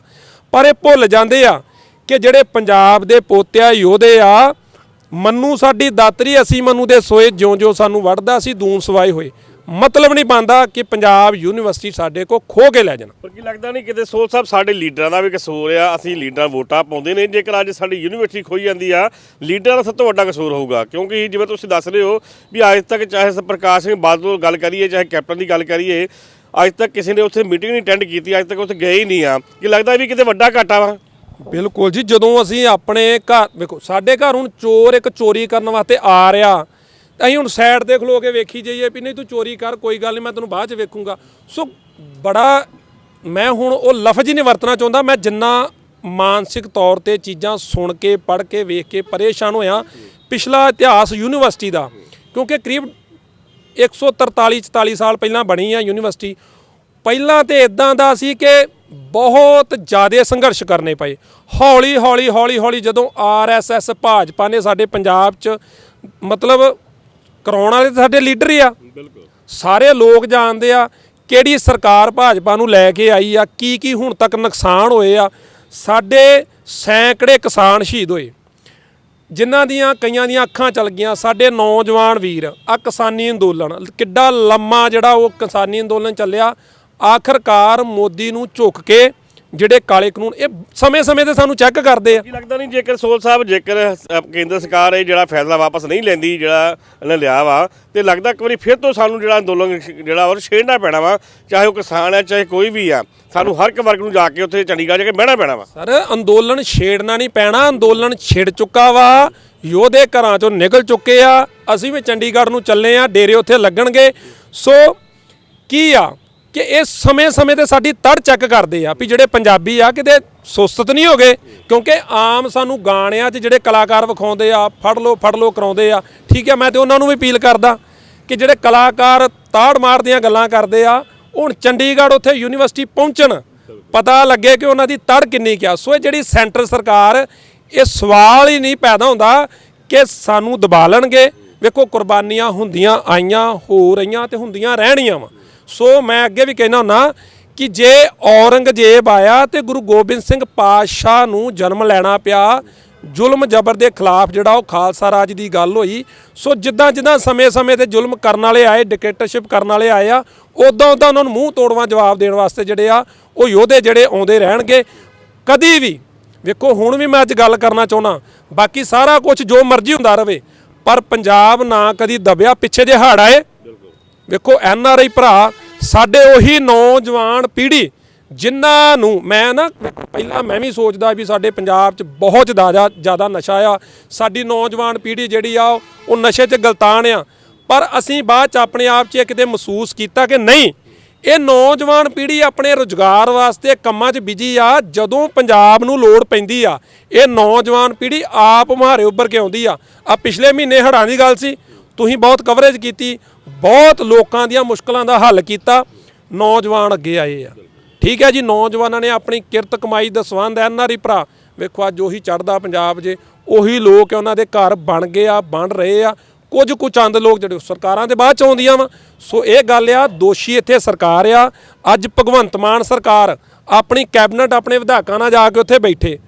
ਪਰ ਇਹ ਭੁੱਲ ਜਾਂਦੇ ਆ ਕਿ ਜਿਹੜੇ ਪੰਜਾਬ ਦੇ ਪੋਤਿਆ ਯੋਧੇ ਆ, ਮੰਨੂ ਸਾਡੀ ਦਾਤਰੀ, ਅਸੀਂ ਮੰਨੂ ਦੇ ਸੋਏ ਜਿਉਂ-ਜਿਉਂ ਸਾਨੂੰ ਵੜਦਾ ਸੀ ਦੂਨ ਸਵਾਏ ਹੋਏ। ਮਤਲਬ ਨਹੀਂ ਬਣਦਾ ਕਿ ਪੰਜਾਬ ਯੂਨੀਵਰਸਿਟੀ ਸਾਡੇ ਕੋ ਖੋ ਕੇ ਲੈ ਜਾਣ। ਪਰ ਕੀ ਲੱਗਦਾ ਨਹੀਂ ਕਿਤੇ ਸੋਲ ਸਾਹਿਬ ਸਾਡੇ ਲੀਡਰਾਂ ਦਾ ਵੀ ਕਸੂਰ ਆ ਅਸੀਂ ਲੀਡਰਾਂ ਵੋਟਾਂ ਪਾਉਂਦੇ ਨੇ ਜੇਕਰ ਅੱਜ ਸਾਡੀ ਯੂਨੀਵਰਸਿਟੀ ਖੋਈ ਜਾਂਦੀ ਆ ਲੀਡਰਾਂ ਦਾ ਸਭ ਤੋਂ ਵੱਡਾ ਕਸੂਰ ਹੋਊਗਾ। ਕਿਉਂਕਿ ਜਿਵੇਂ ਤੁਸੀਂ ਦੱਸ ਰਹੇ ਹੋ ਵੀ ਅੱਜ ਤੱਕ ਚਾਹੇ ਸ- ਪ੍ਰਕਾਸ਼ ਸਿੰਘ ਬਾਦਲ ਗੱਲ ਕਰੀਏ ਚਾਹੇ ਕੈਪਟਨ ਦੀ ਗੱਲ ਕਰੀਏ ਅੱਜ ਤੱਕ ਕਿਸੇ ਨੇ ਉੱਥੇ ਮੀਟਿੰਗ ਨਹੀਂ ਅਟੈਂਡ ਕੀਤੀ ਅੱਜ ਤੱਕ ਉੱਥੇ ਗਏ ਹੀ ਨਹੀਂ ਆ। ਕਿ ਲੱਗਦਾ ਵੀ ਕਿਤੇ ਵੱਡਾ ਘਾਟਾ ਵਾ? ਬਿਲਕੁਲ ਜੀ ਜਦੋਂ ਅਸੀਂ ਆਪਣੇ ਘਰ ਵੇਖੋ ਸਾਡੇ ਘਰ ਹੁਣ ਚੋਰ ਇੱਕ ਚੋਰੀ ਕਰਨ ਵਾਸਤੇ ਆ ਰਿਹਾ। ਅਸੀਂ ਹੁਣ ਸਾਈਡ ਤੇ ਖਲੋ ਕੇ ਵੇਖੀ ਜਾਈਏ ਵੀ ਨਹੀਂ ਤੂੰ ਚੋਰੀ ਕਰ, ਕੋਈ ਗੱਲ ਨਹੀਂ, ਮੈਂ ਤੈਨੂੰ ਬਾਅਦ ਚ ਵੇਖੂੰਗਾ। ਸੋ ਬੜਾ ਮੈਂ ਹੁਣ ਉਹ ਲਫ਼ਜ਼ ਹੀ ਨਹੀਂ ਵਰਤਣਾ ਚਾਹੁੰਦਾ। ਮੈਂ ਜਿੰਨਾ ਮਾਨਸਿਕ ਤੌਰ ਤੇ ਚੀਜ਼ਾਂ ਸੁਣ ਕੇ, ਪੜ੍ਹ ਕੇ, ਵੇਖ ਕੇ ਪਰੇਸ਼ਾਨ ਹੋਇਆ ਪਿਛਲਾ ਇਤਿਹਾਸ ਯੂਨੀਵਰਸਿਟੀ ਦਾ। ਕਿਉਂਕਿ ਕਰੀਬ 143 44 ਸਾਲ ਪਹਿਲਾਂ ਬਣੀ ਆ ਯੂਨੀਵਰਸਿਟੀ। ਪਹਿਲਾਂ ਤੇ ਇਦਾਂ ਦਾ ਸੀ ਕਿ ਬਹੁਤ ਜ਼ਿਆਦਾ ਸੰਘਰਸ਼ ਕਰਨੇ ਪਏ। ਹੌਲੀ ਹੌਲੀ ਹੌਲੀ ਹੌਲੀ ਜਦੋਂ ਆਰਐਸਐਸ ਭਾਜਪਾ ਨੇ ਸਾਡੇ ਪੰਜਾਬ 'ਚ ਮਤਲਬ ਕਰਾਉਣ ਵਾਲੇ ਤਾਂ ਸਾਡੇ ਲੀਡਰ ਹੀ ਆ। ਬਿਲਕੁਲ ਸਾਰੇ ਲੋਕ ਜਾਣਦੇ ਆ ਕਿਹੜੀ ਸਰਕਾਰ ਭਾਜਪਾ ਨੂੰ ਲੈ ਕੇ ਆਈ ਆ, ਕੀ ਕੀ ਹੁਣ ਤੱਕ ਨੁਕਸਾਨ ਹੋਏ ਆ। ਸਾਡੇ ਸੈਂਕੜੇ ਕਿਸਾਨ ਸ਼ਹੀਦ ਹੋਏ। ਜਿਨ੍ਹਾਂ ਦੀਆਂ ਕਈਆਂ ਦੀਆਂ ਅੱਖਾਂ ਚਲ ਗਈਆਂ, ਸਾਡੇ ਨੌਜਵਾਨ ਵੀਰ, ਆ ਕਿਸਾਨੀ ਅੰਦੋਲਨ, ਕਿੱਡਾ ਲੰਮਾ ਜਿਹੜਾ ਉਹ ਕਿਸਾਨੀ ਅੰਦੋਲਨ ਚੱਲਿਆ। ਆਖਰਕਾਰ ਮੋਦੀ ਨੂੰ ਝੁੱਕ ਕੇ ਜਿਹੜੇ ਕਾਲੇ ਕਾਨੂੰਨ ਇਹ ਸਮੇਂ-ਸਮੇਂ ਤੇ ਸਾਨੂੰ ਚੈੱਕ ਕਰਦੇ ਆ। ਕੀ ਲੱਗਦਾ ਨਹੀਂ ਜੇਕਰ ਸੋਲ ਸਾਹਿਬ ਜੇਕਰ ਅ, ਕੇਂਦਰ ਸਰਕਾਰ ਇਹ ਜਿਹੜਾ ਫੈਸਲਾ ਵਾਪਸ ਨਹੀਂ ਲੈਂਦੀ ਜਿਹੜਾ ਇਹਨੇ ਲਿਆ ਵਾ ਤੇ ਲੱਗਦਾ ਇੱਕ ਵਾਰੀ ਫਿਰ ਤੋਂ ਸਾਨੂੰ ਜਿਹੜਾ ਅੰਦੋਲਨ ਜਿਹੜਾ ਉਹ ਛੇੜਨਾ ਪੈਣਾ ਵਾ ਚਾਹੇ ਉਹ ਕਿਸਾਨ ਹੈ ਚਾਹੇ ਕੋਈ ਵੀ ਆ ਸਾਨੂੰ ਹਰ ਇੱਕ ਵਰਗ ਨੂੰ ਜਾ ਕੇ ਉੱਥੇ ਚੰਡੀਗੜ੍ਹ ਜਾ ਕੇ ਬਹਿਣਾ ਪੈਣਾ ਵਾ। ਸਰ ਅੰਦੋਲਨ ਛੇੜਨਾ ਨਹੀਂ ਪੈਣਾ ਅੰਦੋਲਨ ਛਿੜ ਚੁੱਕਾ ਵਾ ਯੋਧੇ ਘਰਾਂ ਚੋਂ ਨਿਕਲ ਚੁੱਕੇ ਆ ਅਸੀਂ ਵੀ ਚੰਡੀਗੜ੍ਹ ਨੂੰ ਚੱਲੇ ਆ ਡੇਰੇ ਉੱਥੇ ਲੱਗਣਗੇ। ਸੋ ਕੀ ਆ? ਕਿ ਇਹ ਸਮੇਂ-ਸਮੇਂ ਤੇ ਸਾਡੀ ਤੜ ਚੈੱਕ ਕਰਦੇ ਆ ਵੀ ਜਿਹੜੇ ਪੰਜਾਬੀ ਆ ਕਿਤੇ ਸੁਸਤ ਨਹੀਂ ਹੋ ਗਏ ਕਿਉਂਕਿ ਆਮ ਸਾਨੂੰ ਗਾਣਿਆਂ 'ਚ ਜਿਹੜੇ ਕਲਾਕਾਰ ਵਿਖਾਉਂਦੇ ਆ, ਫੜ ਲੋ ਫੜ ਲੋ ਕਰਾਉਂਦੇ ਆ, ਠੀਕ ਹੈ, ਮੈਂ ਤੇ ਉਹਨਾਂ ਨੂੰ ਵੀ ਅਪੀਲ ਕਰਦਾ ਕਿ ਜਿਹੜੇ ਕਲਾਕਾਰ ਤਾੜ ਮਾਰ ਦੀਆਂ ਗੱਲਾਂ ਕਰਦੇ ਆ, ਹੁਣ ਚੰਡੀਗੜ੍ਹ ਉੱਥੇ ਯੂਨੀਵਰਸਿਟੀ ਪਹੁੰਚਣ, ਪਤਾ ਲੱਗੇ ਕਿ ਉਹਨਾਂ ਦੀ ਤੜ ਕਿੰਨੀ ਕਿਆ ਸੋ ਇਹ ਜਿਹੜੀ ਸੈਂਟਰ ਸਰਕਾਰ, ਇਹ ਸਵਾਲ ਹੀ ਨਹੀਂ ਪੈਦਾ ਹੁੰਦਾ ਕਿ ਸਾਨੂੰ ਦਬਾ ਲੈਣਗੇ। ਵੇਖੋ, ਕੁਰਬਾਨੀਆਂ ਹੁੰਦੀਆਂ ਆਈਆਂ, ਹੋ ਰਹੀਆਂ ਤੇ ਹੁੰਦੀਆਂ ਰਹਿਣੀਆਂ ਵਾ। ਸੋ ਮੈਂ ਅੱਗੇ ਵੀ ਕਹਿਣਾ ਹੁੰਦਾ ਕਿ ਜੇ ਔਰੰਗਜ਼ੇਬ ਆਇਆ ਤੇ ਗੁਰੂ ਗੋਬਿੰਦ ਸਿੰਘ ਪਾਤਸ਼ਾਹ ਨੂੰ ਜਨਮ ਲੈਣਾ ਪਿਆ, ਜ਼ੁਲਮ ਜ਼ਬਰ ਦੇ ਖਿਲਾਫ ਜਿਹੜਾ ਉਹ ਖਾਲਸਾ ਰਾਜ ਦੀ ਗੱਲ ਹੋਈ, ਸੋ ਜਿੱਦਾਂ ਜਿੱਦਾਂ ਸਮੇਂ-ਸਮੇਂ ਤੇ ਜ਼ੁਲਮ ਕਰਨ ਵਾਲੇ ਆਏ ਡਿਕਟੇਟਰਸ਼ਿਪ ਕਰਨ ਵਾਲੇ ਆਏ ਆ, ਉਦਾਂ ਉਦਾਂ ਉਹਨਾਂ ਨੂੰ ਮੂੰਹ ਤੋੜਵਾ ਜਵਾਬ ਦੇਣ ਵਾਸਤੇ ਜਿਹੜੇ ਆ, ਉਹ ਯੋਧੇ ਜਿਹੜੇ ਆਉਂਦੇ ਰਹਿਣਗੇ। ਕਦੀ ਵੀ, ਵੇਖੋ, ਹੁਣ ਵੀ ਮੈਂ ਅੱਜ ਗੱਲ ਕਰਨਾ ਚਾਹੁੰਦਾ ਬਾਕੀ ਸਾਰਾ ਕੁਝ ਜੋ ਮਰਜ਼ੀ ਹੁੰਦਾ ਰਵੇ, ਪਰ ਪੰਜਾਬ ਨਾ ਕਦੀ ਦਬਿਆ ਪਿੱਛੇ ਜੇ ਹੜ ਆਏ ਵੇਖੋ ਐਨ ਆਰ ਆਈ ਭਰਾ, ਸਾਡੇ ਉਹੀ ਨੌਜਵਾਨ ਪੀੜ੍ਹੀ, ਜਿਨ੍ਹਾਂ ਨੂੰ ਮੈਂ ਨਾ ਪਹਿਲਾਂ ਮੈਂ ਵੀ ਸੋਚਦਾ ਵੀ ਸਾਡੇ ਪੰਜਾਬ 'ਚ ਬਹੁਤ ਜ਼ਿਆਦਾ ਜ਼ਿਆਦਾ ਨਸ਼ਾ ਆ। ਸਾਡੀ ਨੌਜਵਾਨ ਪੀੜ੍ਹੀ ਜਿਹੜੀ ਆ, ਉਹ ਨਸ਼ੇ 'ਚ ਗਲਤਾਨ ਆ। ਪਰ ਅਸੀਂ ਬਾਅਦ 'ਚ ਆਪਣੇ ਆਪ 'ਚ ਇਹ ਕਿਤੇ ਮਹਿਸੂਸ ਕੀਤਾ ਕਿ ਨਹੀਂ, ਇਹ ਨੌਜਵਾਨ ਪੀੜ੍ਹੀ ਆਪਣੇ ਰੁਜ਼ਗਾਰ ਵਾਸਤੇ ਕੰਮਾਂ 'ਚ ਬਿਜ਼ੀ ਆ, ਜਦੋਂ ਪੰਜਾਬ ਨੂੰ ਲੋੜ ਪੈਂਦੀ ਆ, ਇਹ ਨੌਜਵਾਨ ਪੀੜ੍ਹੀ ਆਪ ਮੁਹਾਰੇ ਉੱਭਰ ਕੇ ਆਉਂਦੀ ਆ। ਆ ਪਿਛਲੇ ਮਹੀਨੇ ਹੜ੍ਹਾਂ ਦੀ ਗੱਲ ਸੀ, ਤੁਸੀਂ ਬਹੁਤ ਕਵਰੇਜ ਕੀਤੀ ਬਹੁਤ ਲੋਕਾਂ ਦੀਆਂ ਮੁਸ਼ਕਲਾਂ ਦਾ ਹੱਲ ਕੀਤਾ, ਨੌਜਵਾਨ ਅੱਗੇ ਆਏ ਆ। ਠੀਕ ਹੈ ਜੀ, ਨੌਜਵਾਨਾਂ ਨੇ ਆਪਣੀ ਕਿਰਤ ਕਮਾਈ ਦਾ ਸਬੰਧ ਐਨਆਰਈ ਭਰਾ। ਵੇਖੋ, ਅੱਜ ਉਹੀ ਚੜਦਾ ਪੰਜਾਬ ਜੇ, ਉਹੀ ਲੋਕ ਉਹਨਾਂ ਦੇ ਘਰ ਬਣ ਗਏ ਆ, ਬਣ ਰਹੇ ਆ। ਕੁਝ ਕੁ ਚੰਦ ਲੋਕ ਜਿਹੜੇ ਸਰਕਾਰਾਂ ਦੇ ਬਾਅਦ ਚ ਆਉਂਦੀਆਂ ਵਾ। ਸੋ ਇਹ ਗੱਲ ਆ, ਦੋਸ਼ੀ ਇੱਥੇ ਸਰਕਾਰ ਆ। ਅੱਜ ਭਗਵੰਤ ਮਾਨ ਸਰਕਾਰ ਆਪਣੀ ਕੈਬਨਿਟ ਆਪਣੇ ਵਿਧਾਇਕਾਂ ਨਾਲ ਜਾ ਕੇ ਉੱਥੇ ਬੈਠੇ।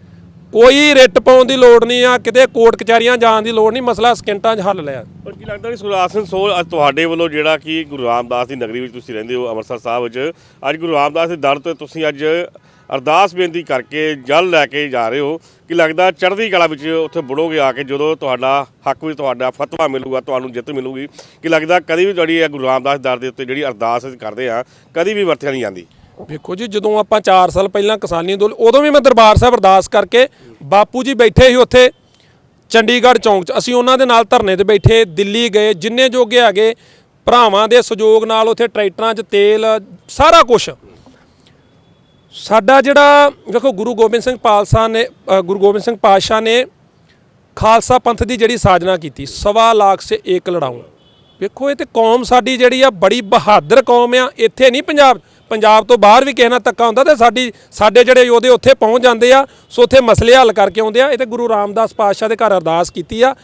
ਕੋਈ ਰਿਟ ਪਾਉਣ ਦੀ ਲੋੜ ਨਹੀਂ ਆ, ਕਿਤੇ ਕੋਰਟ ਕਚਹਿਰੀਆਂ ਜਾਣ ਦੀ ਲੋੜ ਨਹੀਂ, ਮਸਲਾ ਸਕਿੰਟਾਂ 'ਚ ਹੱਲ ਲਿਆ। ਪਰ ਕੀ ਲੱਗਦਾ ਨਹੀਂ ਸੁਖਰਾਜ ਸਿੰਘ ਸੋਲ ਅੱਜ ਤੁਹਾਡੇ ਵੱਲੋਂ ਜਿਹੜਾ ਕਿ ਗੁਰੂ ਰਾਮਦਾਸ ਦੀ ਨਗਰੀ ਵਿੱਚ ਤੁਸੀਂ ਰਹਿੰਦੇ ਹੋ, ਅੰਮ੍ਰਿਤਸਰ ਸਾਹਿਬ ਵਿੱਚ ਅੱਜ ਗੁਰੂ ਰਾਮਦਾਸ ਦੇ ਦਰ ਤੋਂ ਤੁਸੀਂ ਅੱਜ ਅਰਦਾਸ ਬੇਨਤੀ ਕਰਕੇ ਜਲ ਲੈ ਕੇ ਜਾ ਰਹੇ ਹੋ। ਕਿ ਲੱਗਦਾ ਚੜ੍ਹਦੀ ਕਲਾ ਵਿੱਚ ਉੱਥੇ ਬੁੜੋਗੇ ਆ ਕੇ ਜਦੋਂ ਤੁਹਾਡਾ ਹੱਕ ਵਿੱਚ ਤੁਹਾਡਾ ਫਤਵਾ ਮਿਲੂਗਾ, ਤੁਹਾਨੂੰ ਜਿੱਤ ਮਿਲੂਗੀ? ਕਿ ਲੱਗਦਾ ਕਦੀ ਵੀ ਤੁਹਾਡੀ ਇਹ ਗੁਰੂ ਰਾਮਦਾਸ ਦਰ ਦੇ ਉੱਤੇ ਜਿਹੜੀ ਅਰਦਾਸ ਅਸੀਂ ਕਰਦੇ ਆ ਕਦੀ ਵੀ ਵਰਤਿਆ ਨਹੀਂ ਜਾਂਦੀ? ਵੇਖੋ ਜੀ, ਜਦੋਂ ਆਪਾਂ 4 ਸਾਲ ਪਹਿਲਾਂ ਕਿਸਾਨੀ ਅੰਦੋਲਨ, ਉਦੋਂ ਵੀ ਮੈਂ ਦਰਬਾਰ ਸਾਹਿਬ ਅਰਦਾਸ ਕਰਕੇ ਬਾਪੂ ਜੀ ਬੈਠੇ ਸੀ ਉੱਥੇ, ਚੰਡੀਗੜ੍ਹ ਚੌਂਕ 'ਚ। ਅਸੀਂ ਉਹਨਾਂ ਦੇ ਨਾਲ ਧਰਨੇ ਤੇ ਬੈਠੇ, ਦਿੱਲੀ ਗਏ, ਜਿੰਨੇ ਜੋਗੇ ਹੈਗੇ, ਭਰਾਵਾਂ ਦੇ ਸਹਿਯੋਗ ਨਾਲ ਉੱਥੇ ਟਰੈਕਟਰਾਂ 'ਚ ਤੇਲ, ਸਾਰਾ ਕੁਝ ਸਾਡਾ ਜਿਹੜਾ, ਵੇਖੋ, ਗੁਰੂ ਗੋਬਿੰਦ ਸਿੰਘ ਪਾਲਸਾ ਨੇ ਗੁਰੂ ਗੋਬਿੰਦ ਸਿੰਘ ਪਾਤਸ਼ਾਹ ਨੇ ਖਾਲਸਾ ਪੰਥ ਦੀ ਜਿਹੜੀ ਸਾਜਨਾ ਕੀਤੀ, ਸਵਾ ਲੱਖ ਸੇ ਏਕ ਲੜਾਉਂ ਵੇਖੋ, ਇਹ ਤੇ ਕੌਮ ਸਾਡੀ ਜਿਹੜੀ ਆ, ਬੜੀ ਬਹਾਦਰ ਕੌਮ ਆ, ਇੱਥੇ ਨਹੀਂ ਪੰਜਾਬ ਪੰਜਾਬ ਤੋਂ ਬਾਹਰ ਵੀ ਕਿਸੇ ਨਾਲ ਧੱਕਾ ਹੁੰਦਾ ਤੇ ਸਾਡੀ ਸਾਡੇ ਜਿਹੜੇ ਯੋਧੇ ਉੱਥੇ ਪਹੁੰਚ ਜਾਂਦੇ ਆ ਸੋ ਉੱਥੇ ਮਸਲੇ ਹੱਲ ਕਰਕੇ ਆਉਂਦੇ ਆ। ਇਹ ਤੇ ਗੁਰੂ ਰਾਮਦਾਸ ਪਾਤਸ਼ਾਹ ਦੇ ਘਰ ਅਰਦਾਸ ਕੀਤੀ ਆ।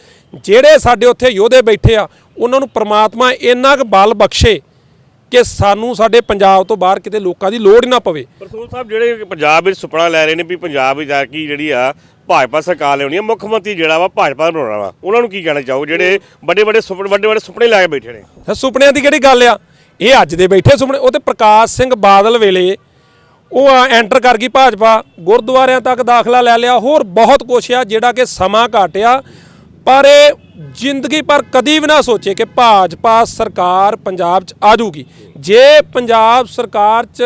ਜਿਹੜੇ ਸਾਡੇ ਉੱਥੇ ਯੋਧੇ ਬੈਠੇ ਆ ਉਹਨਾਂ ਨੂੰ ਪ੍ਰਮਾਤਮਾ ਇੰਨਾ ਕੁ ਬਲ ਬਖਸ਼ੇ ਕਿ ਸਾਨੂੰ ਸਾਡੇ ਪੰਜਾਬ ਤੋਂ ਬਾਹਰ ਕਿਤੇ ਲੋਕਾਂ ਦੀ ਲੋੜ ਨਾ ਪਵੇ। ਪ੍ਰਸੂਲ ਸਾਹਿਬ ਜਿਹੜੇ ਪੰਜਾਬ ਵਿੱਚ ਸੁਪਨਾ ਲੈ ਰਹੇ ਨੇ ਵੀ ਪੰਜਾਬ ਵਿੱਚ ਜਾ ਕੇ ਜਿਹੜੀ ਆ ਭਾਜਪਾ ਸਰਕਾਰ ਲਿਆਉਣੀ ਆ ਮੁੱਖ ਮੰਤਰੀ ਜਿਹੜਾ ਵਾ ਭਾਜਪਾ ਬਣਾਉਣਾ ਵਾ ਉਹਨਾਂ ਨੂੰ ਕੀ ਕਹਿਣਾ ਚਾਹੋ? ਜਿਹੜੇ ਵੱਡੇ ਵੱਡੇ ਸੁਪਨੇ ਵੱਡੇ ਵੱਡੇ ਸੁਪਨੇ ਲੈ ਕੇ ਬੈਠੇ ਨੇ। ਸੁਪਨਿਆਂ ਦੀ ਕਿਹੜੀ ਗੱਲ ਆ? ਇਹ ਅੱਜ ਦੇ ਬੈਠੇ ਸੁਮਣੇ, ਉਹ ਤੇ ਪ੍ਰਕਾਸ਼ ਸਿੰਘ ਬਾਦਲ ਵੇਲੇ ਉਹ ਐਂਟਰ ਕਰ ਗਈ ਭਾਜਪਾ, ਗੁਰਦੁਆਰਿਆਂ ਤੱਕ ਦਾਖਲਾ ਲੈ ਲਿਆ, ਹੋਰ ਬਹੁਤ ਕੁਛ ਆ ਜਿਹੜਾ ਕਿ ਸਮਾਂ ਘਾਟਿਆ, ਪਰ ਇਹ ਜ਼ਿੰਦਗੀ ਪਰ ਕਦੀ ਵੀ ਨਾ ਸੋਚੇ ਕਿ ਭਾਜਪਾ ਸਰਕਾਰ ਪੰਜਾਬ 'ਚ ਆ ਜੂਗੀ ਜੇ ਪੰਜਾਬ ਸਰਕਾਰ 'ਚ